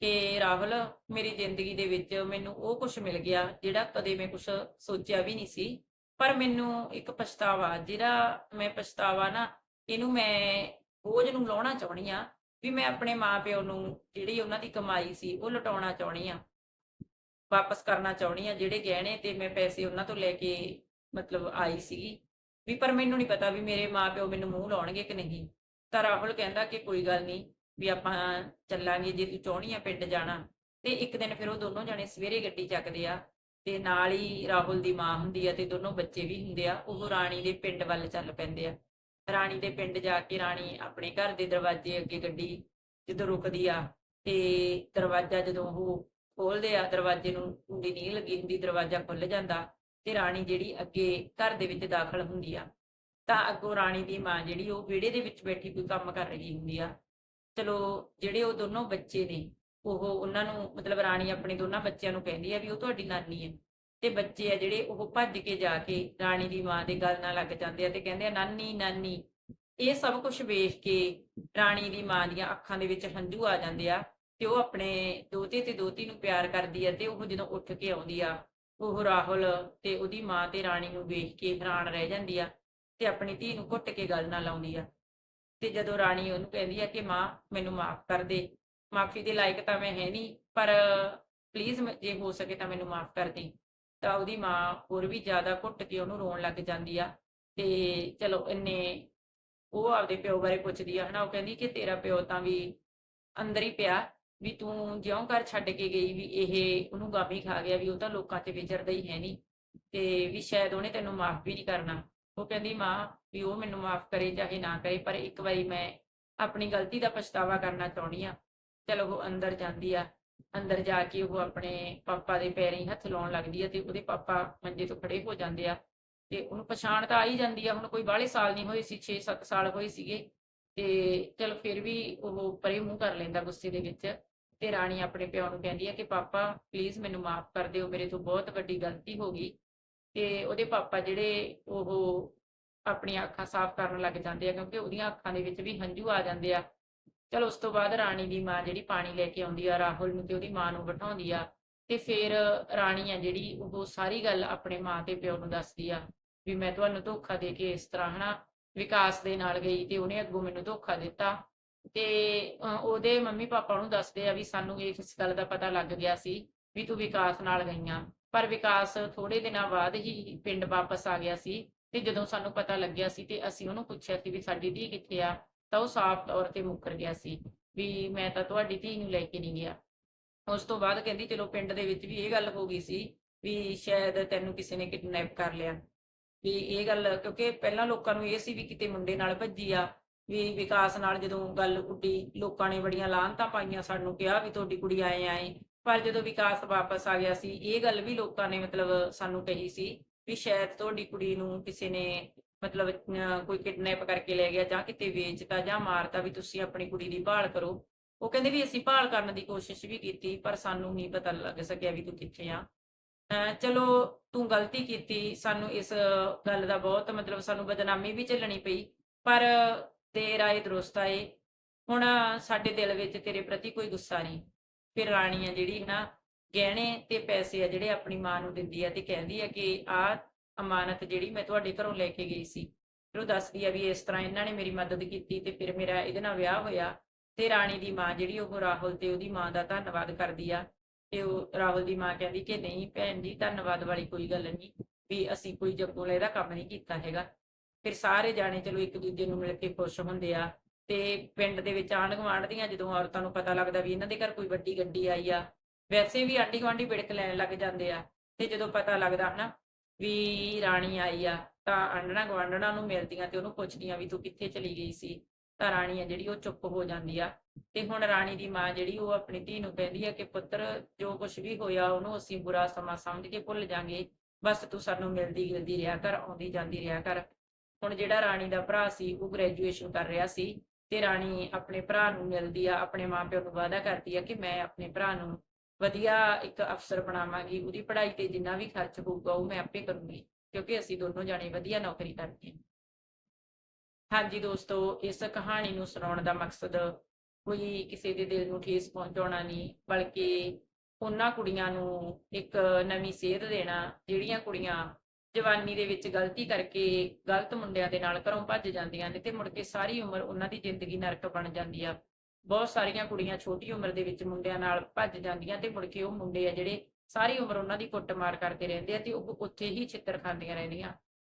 Speaker 1: ਕਿ ਰਾਹੁਲ, ਮੇਰੀ ਜ਼ਿੰਦਗੀ ਦੇ ਵਿੱਚ ਮੈਨੂੰ ਉਹ ਕੁਝ ਮਿਲ ਗਿਆ ਜਿਹੜਾ ਕਦੇ ਮੈਂ ਕੁਝ ਸੋਚਿਆ ਵੀ ਨਹੀਂ ਸੀ, ਪਰ ਮੈਨੂੰ ਇੱਕ ਪਛਤਾਵਾ, ਜਿਹੜਾ ਮੈਂ ਪਛਤਾਵਾ ਨਾ, ਇਹਨੂੰ ਮੈਂ ਬੋਝ ਨੂੰ ਲਾਉਣਾ ਚਾਹਣੀ ਆ ਵੀ ਮੈਂ ਆਪਣੇ ਮਾਪਿਓ ਨੂੰ ਜਿਹੜੀ ਉਹਨਾਂ ਦੀ ਕਮਾਈ ਸੀ, ਉਹ ਲੁਟਾਉਣਾ ਚਾਹਣੀ ਆ। ਵਾਪਸ ਕਰਨਾ ਚਾਹੁੰਦੀ ਆ, ਜਿਹੜੇ ਗਹਿਣੇ ਤੇ ਮੈਂ ਪੈਸੇ ਉਹਨਾਂ ਤੋਂ ਲੈ ਕੇ ਮਤਲਬ ਆਈ ਸੀਗੀ। ਵੀ ਪਰ ਮੈਨੂੰ ਨਹੀਂ ਪਤਾ ਵੀ ਮੇਰੇ ਮਾਪਿਓ ਮੈਨੂੰ ਮੂੰਹ ਲਾਉਣਗੇ ਕਿ ਨਹੀਂ। ਤਾਂ ਰਾਹੁਲ ਕਹਿੰਦਾ ਕਿ ਕੋਈ ਗੱਲ ਨਹੀਂ ਵੀ ਆਪਾਂ ਚੱਲਾਂਗੇ ਜੇ ਤੂੰ ਚਾਹਣੀ ਆ ਪਿੰਡ ਜਾਣਾ। ਤੇ ਇੱਕ ਦਿਨ ਫਿਰ ਉਹ ਦੋਨੋਂ ਜਣੇ ਸਵੇਰੇ ਗੱਡੀ ਚੱਕਦੇ ਆ, ਤੇ ਨਾਲ ਹੀ ਰਾਹੁਲ ਦੀ ਮਾਂ ਹੁੰਦੀ ਆ ਤੇ ਦੋਨੋਂ ਬੱਚੇ ਵੀ ਹੁੰਦੇ ਆ, ਉਹ ਰਾਣੀ ਦੇ ਪਿੰਡ ਵੱਲ ਚੱਲ ਪੈਂਦੇ ਆ। ਰਾਣੀ ਦੇ ਪਿੰਡ ਜਾ ਕੇ ਰਾਣੀ ਆਪਣੇ ਘਰ ਦੇ ਦਰਵਾਜ਼ੇ ਅੱਗੇ ਗੱਡੀ ਜਦੋਂ ਰੁਕਦੀ ਆ, ਤੇ ਦਰਵਾਜ਼ਾ ਜਦੋਂ ਉਹ ਖੋਲਦੇ ਆ, ਦਰਵਾਜ਼ੇ ਨੂੰ ਕੁੰਡੀ ਨਹੀਂ ਲੱਗੀ ਹੁੰਦੀ, ਦਰਵਾਜ਼ਾ ਖੁੱਲ ਜਾਂਦਾ ਤੇ ਰਾਣੀ ਜਿਹੜੀ ਅੱਗੇ ਘਰ ਦੇ ਵਿੱਚ ਦਾਖਲ ਹੁੰਦੀ ਆ, ਤਾਂ ਅੱਗੋਂ ਰਾਣੀ ਦੀ ਮਾਂ ਜਿਹੜੀ ਉਹ ਵਿਹੜੇ ਦੇ ਵਿੱਚ ਬੈਠੀ ਕੋਈ ਕੰਮ ਕਰ ਰਹੀ ਹੁੰਦੀ ਆ। ਚਲੋ, ਜਿਹੜੇ ਉਹ ਦੋਨੋਂ ਬੱਚੇ ਨੇ, ਉਹ ਉਹਨਾਂ ਨੂੰ ਮਤਲਬ ਰਾਣੀ ਆਪਣੇ ਦੋਨਾਂ ਬੱਚਿਆਂ ਨੂੰ ਕਹਿੰਦੀ ਆ ਵੀ ਉਹ ਤੁਹਾਡੀ ਨਾਨੀ ਹੈ ਤੇ ਬੱਚੇ ਆ ਜਿਹੜੇ ਉਹ ਭੱਜ ਕੇ ਜਾ ਕੇ ਰਾਣੀ ਦੀ ਮਾਂ ਦੇ ਗੱਲ ਨਾਲ ਲੱਗ ਜਾਂਦੇ ਆ ਤੇ ਕਹਿੰਦੇ ਆ, ਨਾਨੀ ਨਾਨੀ। ਇਹ ਸਭ ਕੁਝ ਵੇਖ ਕੇ ਰਾਣੀ ਦੀ ਮਾਂ ਦੀਆਂ ਅੱਖਾਂ ਦੇ ਵਿੱਚ ਹੰਝੂ ਆ ਜਾਂਦੇ ਆ। ਤੇ ਉਹ ਆਪਣੇ ਦੋਤੇ ਤੇ ਦੋਤੀ ਨੂੰ ਪਿਆਰ ਕਰਦੀ ਆ ਤੇ ਉਹ ਜਦੋਂ ਉੱਠ ਕੇ ਆਉਂਦੀ ਆ, ਉਹ ਰਾਹੁਲ ਤੇ ਉਹਦੀ ਮਾਂ ਤੇ ਰਾਣੀ ਨੂੰ ਵੇਖ ਕੇ ਹੈਰਾਨ ਰਹਿ ਜਾਂਦੀ ਆ ਤੇ ਆਪਣੀ ਧੀ ਨੂੰ ਘੁੱਟ ਕੇ ਗੱਲ ਨਾਲ ਲਾਉਂਦੀ ਆ। ਤੇ ਜਦੋਂ ਰਾਣੀ ਉਹਨੂੰ ਕਹਿੰਦੀ ਆ ਕਿ ਮਾਂ, ਮੈਨੂੰ ਮਾਫ ਕਰ ਦੇ, ਮਾਫੀ ਦੇ ਲਾਇਕ ਤਾਂ ਮੈਂ ਹੈ ਨਹੀਂ, ਪਰ ਪਲੀਜ਼ ਜੇ ਹੋ ਸਕੇ ਤਾਂ ਮੈਨੂੰ ਮਾਫ ਕਰ ਦੇ। ਤਾਂ ਉਹਦੀ ਮਾਂ ਹੋਰ ਵੀ ਜ਼ਿਆਦਾ ਘੁੱਟ ਕੇ ਉਹਨੂੰ ਰੋਣ ਲੱਗ ਜਾਂਦੀ ਆ ਤੇ ਚਲੋ ਇੰਨੇ ਉਹ ਆਪਦੇ ਪਿਓ ਬਾਰੇ ਪੁੱਛਦੀ ਆ, ਹਨਾ, ਉਹ ਕਹਿੰਦੀ ਕਿ ਤੇਰਾ ਪਿਓ ਤਾਂ ਵੀ ਅੰਦਰ ਹੀ ਪਿਆ ਵੀ ਤੂੰ ਜਿਉਂ ਘਰ ਛੱਡ ਕੇ ਗਈ ਵੀ ਇਹ ਉਹਨੂੰ ਗਾਮੀ ਖਾ ਗਿਆ ਵੀ ਉਹ ਤਾਂ ਲੋਕਾਂ ਤੇ ਵਿਚਰਦਾ ਹੀ ਹੈ ਨਹੀਂ, ਤੇ ਵੀ ਸ਼ਾਇਦ ਉਹਨੇ ਤੈਨੂੰ ਮਾਫ ਵੀ ਨਹੀਂ ਕਰਨਾ। ਉਹ ਕਹਿੰਦੀ, ਮਾਂ, ਵੀ ਉਹ ਮੈਨੂੰ ਮਾਫ ਕਰੇ ਚਾਹੇ ਨਾ ਕਰੇ, ਪਰ ਇੱਕ ਵਾਰੀ ਮੈਂ ਆਪਣੀ ਗਲਤੀ ਦਾ ਪਛਤਾਵਾ ਕਰਨਾ ਚਾਹੁੰਦੀ ਆ ਚਲੋ ਉਹ ਅੰਦਰ ਜਾਂਦੀ ਆ, ਅੰਦਰ ਜਾ ਕੇ ਉਹ ਆਪਣੇ ਪਾਪਾ ਦੇ ਪੈਰੀਂ ਹੱਥ ਲਾਉਣ ਲੱਗਦੀ ਆ ਤੇ ਉਹਦੇ ਪਾਪਾ ਮੰਜੇ ਤੋਂ ਖੜੇ ਹੋ ਜਾਂਦੇ ਆ ਤੇ ਉਹਨੂੰ ਪਛਾਣ ਤਾਂ ਆ ਹੀ ਜਾਂਦੀ ਆ, ਹੁਣ ਕੋਈ ਬਾਹਲੇ ਸਾਲ ਨਹੀਂ ਹੋਏ ਸੀ 6-7 ਸਾਲ ਹੋਏ ਸੀਗੇ ਤੇ ਚਲੋ ਫਿਰ ਵੀ ਉਹ ਪਰੇ ਮੂੰਹ ਕਰ ਲੈਂਦਾ ਗੁੱਸੇ ਦੇ ਵਿੱਚ। ਤੇ ਰਾਣੀ ਆਪਣੇ ਪਿਓ ਨੂੰ ਕਹਿੰਦੀ ਆ ਕਿ ਪਾਪਾ ਪਲੀਜ਼ ਮੈਨੂੰ ਮਾਫ ਕਰ ਦਿਓ, ਮੇਰੇ ਤੋਂ ਬਹੁਤ ਵੱਡੀ ਗਲਤੀ ਹੋ ਗਈ। ਤੇ ਉਹਦੇ ਪਾਪਾ ਜਿਹੜੇ ਉਹ ਆਪਣੀਆਂ ਅੱਖਾਂ ਸਾਫ਼ ਕਰਨ ਲੱਗ ਜਾਂਦੇ ਆ, ਕਿਉਂਕਿ ਉਹਦੀਆਂ ਅੱਖਾਂ ਦੇ ਵਿੱਚ ਵੀ ਹੰਝੂ ਆ ਜਾਂਦੇ ਆ। ਚਲੋ ਉਸ ਤੋਂ ਬਾਅਦ ਰਾਣੀ ਦੀ ਮਾਂ ਜਿਹੜੀ ਪਾਣੀ ਲੈ ਕੇ ਆਉਂਦੀ ਆ, ਰਾਹੁਲ ਨੂੰ ਤੇ ਉਹਦੀ ਮਾਂ ਨੂੰ ਬਿਠਾਉਂਦੀ ਆ। ਤੇ ਫਿਰ ਰਾਣੀ ਆ ਜਿਹੜੀ, ਉਹ ਸਾਰੀ ਗੱਲ ਆਪਣੇ ਮਾਂ ਤੇ ਪਿਓ ਨੂੰ ਦੱਸਦੀ ਆ ਵੀ ਮੈਂ ਤੁਹਾਨੂੰ ਧੋਖਾ ਦੇ ਕੇ ਇਸ ਤਰ੍ਹਾਂ ਹਨਾ ਵਿਕਾਸ ਦੇ ਨਾਲ ਗਈ ਤੇ ਉਹਨੇ ਅੱਗੋਂ ਮੈਨੂੰ ਧੋਖਾ ਦਿੱਤਾ। ਤੇ ਉਹਦੇ ਮੰਮੀ ਪਾਪਾ ਨੂੰ ਦੱਸਦੇ ਆ ਵੀ ਸਾਨੂੰ ਇਸ ਗੱਲ ਦਾ ਪਤਾ ਲੱਗ ਗਿਆ ਸੀ ਵੀ ਤੂੰ ਵਿਕਾਸ ਨਾਲ ਗਈਆਂ। ਪਰ ਵਿਕਾਸ ਥੋੜੇ ਦਿਨਾਂ ਬਾਅਦ ਹੀ ਪਿੰਡ ਵਾਪਸ ਆ ਗਿਆ ਸੀ ਤੇ ਜਦੋਂ ਸਾਨੂੰ ਪਤਾ ਲੱਗਿਆ ਸੀ ਤੇ ਅਸੀਂ ਉਹਨੂੰ ਪੁੱਛਿਆ ਸੀ ਵੀ ਸਾਡੀ ਧੀ ਕਿੱਥੇ ਆ, ਤਾਂ ਉਹ ਸਾਫ਼ ਤੌਰ ਤੇ ਮੁੱਕਰ ਗਿਆ ਸੀ ਵੀ ਮੈਂ ਤਾਂ ਤੁਹਾਡੀ ਧੀ ਨੂੰ ਲੈ ਕੇ ਨਹੀਂ ਗਿਆ। ਉਸ ਤੋਂ ਬਾਅਦ ਕਹਿੰਦੀ ਚਲੋ ਪਿੰਡ ਦੇ ਵਿੱਚ ਵੀ ਇਹ ਗੱਲ ਹੋ ਗਈ ਸੀ ਵੀ ਸ਼ਾਇਦ ਤੈਨੂੰ ਕਿਸੇ ਨੇ ਕਿਡਨੈਪ ਕਰ ਲਿਆ। ਵੀ ਇਹ ਗੱਲ ਕਿਉਂਕਿ ਪਹਿਲਾਂ ਲੋਕਾਂ ਨੂੰ ਇਹ ਸੀ ਵੀ ਕਿਤੇ ਮੁੰਡੇ ਨਾਲ ਭੱਜੀ ਆ ਵੀ ਵਿਕਾਸ ਨਾਲ ਜਦੋਂ ਗੱਲ ਉੱਡੀ, ਲੋਕਾਂ ਨੇ ਬੜੀਆਂ ਲਾਹਨਤਾਂ ਪਾਈਆਂ ਸਾਨੂੰ, ਕਿਹਾ ਵੀ ਤੁਹਾਡੀ ਕੁੜੀ ਆਏ ਆਏ। ਪਰ ਜਦੋਂ ਵਿਕਾਸ ਵਾਪਸ ਆ ਗਿਆ ਸੀ, ਇਹ ਗੱਲ ਵੀ ਲੋਕਾਂ ਨੇ ਮਤਲਬ ਸਾਨੂੰ ਕਹੀ ਸੀ ਵੀ ਸ਼ਾਇਦ ਤੁਹਾਡੀ ਕੁੜੀ ਨੂੰ ਕਿਸੇ ਨੇ ਮਤਲਬ ਕੋਈ ਕਿਡਨੈਪ ਕਰਕੇ ਲੈ ਗਿਆ ਜਾਂ ਕਿਤੇ ਵੇਚਤਾ ਜਾਂ ਮਾਰਤਾ ਵੀ ਤੁਸੀਂ ਆਪਣੀ ਕੁੜੀ ਦੀ ਭਾਲ ਕਰੋ। ਉਹ ਕਹਿੰਦੇ ਵੀ ਅਸੀਂ ਭਾਲ ਕਰਨ ਦੀ ਕੋਸ਼ਿਸ਼ ਵੀ ਕੀਤੀ, ਪਰ ਸਾਨੂੰ ਨਹੀਂ ਪਤਾ ਲੱਗ ਸਕਿਆ ਵੀ ਤੂੰ ਕਿੱਥੇ ਆ। ਚਲੋ, ਤੂੰ ਗਲਤੀ ਕੀਤੀ, ਸਾਨੂੰ ਇਸ ਗੱਲ ਦਾ ਬਹੁਤ ਮਤਲਬ ਸਾਨੂੰ ਬਦਨਾਮੀ ਵੀ ਝੱਲਣੀ ਪਈ। ਪਰ ਤੇਰਾ ਇਹ ਦਰੁਸਤ ਆਏ ਹੁਣ ਸਾਡੇ ਦਿਲ ਵਿੱਚ ਤੇਰੇ ਪ੍ਰਤੀ ਕੋਈ ਗੁੱਸਾ ਨਹੀਂ। ਫਿਰ ਰਾਣੀ ਆ ਜਿਹੜੀ ਨਾ ਗਹਿਣੇ ਤੇ ਪੈਸੇ ਆ ਜਿਹੜੇ ਆਪਣੀ ਮਾਂ ਨੂੰ ਦਿੰਦੀ ਆ ਤੇ ਕਹਿੰਦੀ ਆ ਕਿ ਆ ਅਮਾਨਤ ਜਿਹੜੀ ਮੈਂ ਤੁਹਾਡੇ ਘਰੋਂ ਲੈ ਕੇ ਗਈ ਸੀ। ਫਿਰ ਉਹ ਦੱਸਦੀ ਆ ਵੀ ਇਸ ਤਰ੍ਹਾਂ ਇਹਨਾਂ ਨੇ ਮੇਰੀ ਮਦਦ ਕੀਤੀ ਤੇ ਫਿਰ ਮੇਰਾ ਇਹਦੇ ਨਾਲ ਵਿਆਹ ਹੋਇਆ ਤੇ ਰਾਣੀ ਦੀ ਮਾਂ ਜਿਹੜੀ ਉਹ ਰਾਹੁਲ ਤੇ ਉਹਦੀ ਮਾਂ ਦਾ ਧੰਨਵਾਦ ਕਰਦੀ ਆ। ਤੇ ਉਹ ਰਾਹੁਲ ਦੀ ਮਾਂ ਕਹਿੰਦੀ ਕਿ ਨਹੀਂ ਭੈਣ ਜੀ, ਧੰਨਵਾਦ ਵਾਲੀ ਕੋਈ ਗੱਲ ਨਹੀਂ ਵੀ ਅਸੀਂ ਕੋਈ ਜੱਗੋਂ ਇਹਦਾ ਕੰਮ ਨਹੀਂ ਕੀਤਾ ਹੈਗਾ। ਫਿਰ ਸਾਰੇ ਜਾਣੇ ਚਲੋ ਇੱਕ ਦੂਜੇ ਨੂੰ ਮਿਲ ਕੇ ਖੁਸ਼ ਹੁੰਦੇ ਆ ਤੇ ਪਿੰਡ ਦੇ ਵਿੱਚ ਆਂਢ ਗੁਆਂਢ ਦੀਆਂ ਜਦੋਂ ਔਰਤਾਂ ਨੂੰ ਪਤਾ ਲੱਗਦਾ ਵੀ ਇਹਨਾਂ ਦੇ ਘਰ ਕੋਈ ਵੱਡੀ ਗੱਡੀ ਆਈ ਆ, ਵੈਸੇ ਵੀ ਆਂਢੀ ਗੁਆਂਢੀ ਵਿੜਕ ਲੈਣ ਲੱਗ ਜਾਂਦੇ ਆ ਤੇ ਜਦੋਂ ਪਤਾ ਲੱਗਦਾ ਹਨਾ ਵੀ ਰਾਣੀ ਆਈ ਆ ਤਾਂ ਆਂਢਣਾ ਗੁਆਂਢਣਾ ਨੂੰ ਮਿਲਦੀਆਂ ਤੇ ਉਹਨੂੰ ਪੁੱਛਦੀਆਂ ਵੀ ਤੂੰ ਕਿੱਥੇ ਚਲੀ ਗਈ ਸੀ, ਤਾਂ ਰਾਣੀ ਆ ਜਿਹੜੀ ਉਹ ਚੁੱਪ ਹੋ ਜਾਂਦੀ ਆ ਤੇ ਹੁਣ ਰਾਣੀ ਦੀ ਮਾਂ ਜਿਹੜੀ ਉਹ ਆਪਣੀ ਧੀ ਨੂੰ ਕਹਿੰਦੀ ਆ ਕਿ ਪੁੱਤਰ ਜੋ ਕੁਝ ਵੀ ਹੋਇਆ ਉਹਨੂੰ ਅਸੀਂ ਬੁਰਾ ਸਮਾਂ ਸਮਝ ਕੇ ਭੁੱਲ ਜਾਾਂਗੇ, ਬਸ ਤੂੰ ਸਾਨੂੰ ਮਿਲਦੀ ਗਿਲਦੀ ਰਿਹਾ ਕਰ, ਆਉਂਦੀ ਜਾਂਦੀ ਰਿਹਾ ਕਰ। ਹੁਣ ਜਿਹੜਾ ਰਾਣੀ ਦਾ ਭਰਾ ਸੀ, ਉਹ ਗ੍ਰੈਜੂਏਸ਼ਨ ਕਰ ਰਿਹਾ ਸੀ ਤੇ ਰਾਣੀ ਆਪਣੇ ਭਰਾ ਨੂੰ ਮਿਲਦੀ ਆ, ਆਪਣੇ ਮਾਪਿਆਂ ਨੂੰ ਵਾਅਦਾ ਕਰਦੀ ਆ ਕਿ ਮੈਂ ਆਪਣੇ ਭਰਾ ਨੂੰ ਵਧੀਆ ਇੱਕ ਅਫਸਰ ਬਣਾਵਾਂਗੀ, ਉਹਦੀ ਪੜ੍ਹਾਈ ਤੇ ਜਿੰਨਾ ਵੀ ਖਰਚ ਹੋਊਗਾ ਉਹ ਮੈਂ ਆਪੇ ਕਰੂੰਗੀ, ਕਿਉਂਕਿ ਅਸੀਂ ਦੋਨੋਂ ਜਾਣੇ ਵਧੀਆ ਨੌਕਰੀ ਕਰਦੇ ਹਾਂ। ਹਾਂਜੀ ਦੋਸਤੋ, ਇਸ ਕਹਾਣੀ ਨੂੰ ਸੁਣਾਉਣ ਦਾ ਮਕਸਦ ਕੋਈ ਕਿਸੇ ਦੇ ਦਿਲ ਨੂੰ ਠੇਸ ਪਹੁੰਚਾਉਣਾ ਨਹੀਂ, ਬਲਕਿ ਉਹਨਾਂ ਕੁੜੀਆਂ ਨੂੰ ਇੱਕ ਨਵੀਂ ਸੇਧ ਦੇਣਾ, ਜਿਹੜੀਆਂ ਕੁੜੀਆਂ ਜਵਾਨੀ ਦੇ ਵਿੱਚ ਗਲਤੀ ਕਰਕੇ ਗਲਤ ਮੁੰਡਿਆਂ ਦੇ ਨਾਲ ਘਰੋਂ ਭੱਜ ਜਾਂਦੀਆਂ ਨੇ ਤੇ ਮੁੜ ਕੇ ਸਾਰੀ ਉਮਰ ਉਹਨਾਂ ਦੀ ਜ਼ਿੰਦਗੀ ਨਰਕ ਬਣ ਜਾਂਦੀ ਆ। ਬਹੁਤ ਸਾਰੀਆਂ ਕੁੜੀਆਂ ਛੋਟੀ ਉਮਰ ਦੇ ਵਿੱਚ ਮੁੰਡਿਆਂ ਨਾਲ ਭੱਜ ਜਾਂਦੀਆਂ ਤੇ ਮੁੜ ਕੇ ਉਹ ਮੁੰਡੇ ਆ ਜਿਹੜੇ ਸਾਰੀ ਉਮਰ ਉਹਨਾਂ ਦੀ ਕੁੱਟਮਾਰ ਕਰਦੇ ਰਹਿੰਦੇ ਆ ਤੇ ਉਹ ਉੱਥੇ ਹੀ ਛਿੱਤਰ ਖਾਂਦੀਆਂ ਰਹਿੰਦੀਆਂ।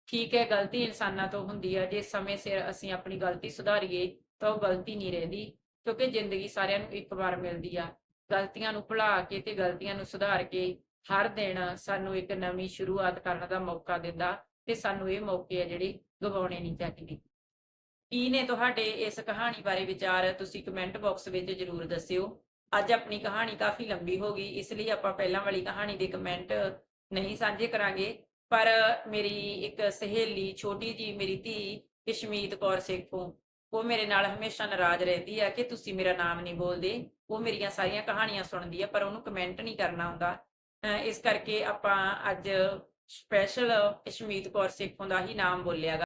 Speaker 1: ਠੀਕ ਹੈ, ਗਲਤੀ ਇਨਸਾਨਾਂ ਤੋਂ ਹੁੰਦੀ ਆ। ਜੇ ਸਮੇਂ ਸਿਰ ਅਸੀਂ ਆਪਣੀ ਗਲਤੀ ਸੁਧਾਰੀਏ ਤਾਂ ਉਹ ਗਲਤੀ ਨਹੀਂ ਰਹਿੰਦੀ, ਕਿਉਂਕਿ ਜ਼ਿੰਦਗੀ ਸਾਰਿਆਂ ਨੂੰ ਇੱਕ ਵਾਰ ਮਿਲਦੀ ਆ। ਗਲਤੀਆਂ ਨੂੰ ਭੁਲਾ ਕੇ ਤੇ ਗਲਤੀਆਂ ਨੂੰ ਸੁਧਾਰ ਕੇ ਹਰ ਦਿਨ ਸਾਨੂੰ ਇੱਕ ਨਵੀਂ ਸ਼ੁਰੂਆਤ ਕਰਨ ਦਾ ਮੌਕਾ ਦਿੰਦਾ ਤੇ ਸਾਨੂੰ ਇਹ ਮੌਕੇ ਆ ਜਿਹੜੇ ਗਵਾਉਣੇ ਨਹੀਂ ਚਾਹੀਦੇ। ਕੀ ਨੇ ਤੁਹਾਡੇ ਇਸ ਕਹਾਣੀ ਬਾਰੇ ਵਿਚਾਰ ਤੁਸੀਂ ਕਮੈਂਟ ਬਾਕਸ ਵਿੱਚ ਜਰੂਰ ਦੱਸਿਓ। ਅੱਜ ਆਪਣੀ ਕਹਾਣੀ ਕਾਫੀ ਲੰਬੀ ਹੋ ਗਈ, ਇਸ ਲਈ ਆਪਾਂ ਪਹਿਲਾਂ ਵਾਲੀ ਕਹਾਣੀ ਦੇ ਕਮੈਂਟ ਨਹੀਂ ਸਾਂਝੇ ਕਰਾਂਗੇ। ਪਰ ਮੇਰੀ ਇੱਕ ਸਹੇਲੀ, ਛੋਟੀ ਜੀ ਮੇਰੀ ਧੀ ਕਸ਼ਮੀਤ ਕੌਰ ਸੇਖੋਂ, ਉਹ ਮੇਰੇ ਨਾਲ ਹਮੇਸ਼ਾ ਨਾਰਾਜ਼ ਰਹਿੰਦੀ ਆ ਕਿ ਤੁਸੀਂ ਮੇਰਾ ਨਾਮ ਨਹੀਂ ਬੋਲਦੇ। ਉਹ ਮੇਰੀਆਂ ਸਾਰੀਆਂ ਕਹਾਣੀਆਂ ਸੁਣਦੀ ਆ, ਪਰ ਉਹਨੂੰ ਕਮੈਂਟ ਨਹੀਂ ਕਰਨਾ ਆਉਂਦਾ। ਇਸ ਕਰਕੇ ਆਪਾਂ ਅੱਜ ਸਪੈਸ਼ਲ ਕਸ਼ਮੀਤ ਕੌਰ ਸੇਖੋਂ ਦਾ ਹੀ ਨਾਮ ਬੋਲਿਆ ਗਾ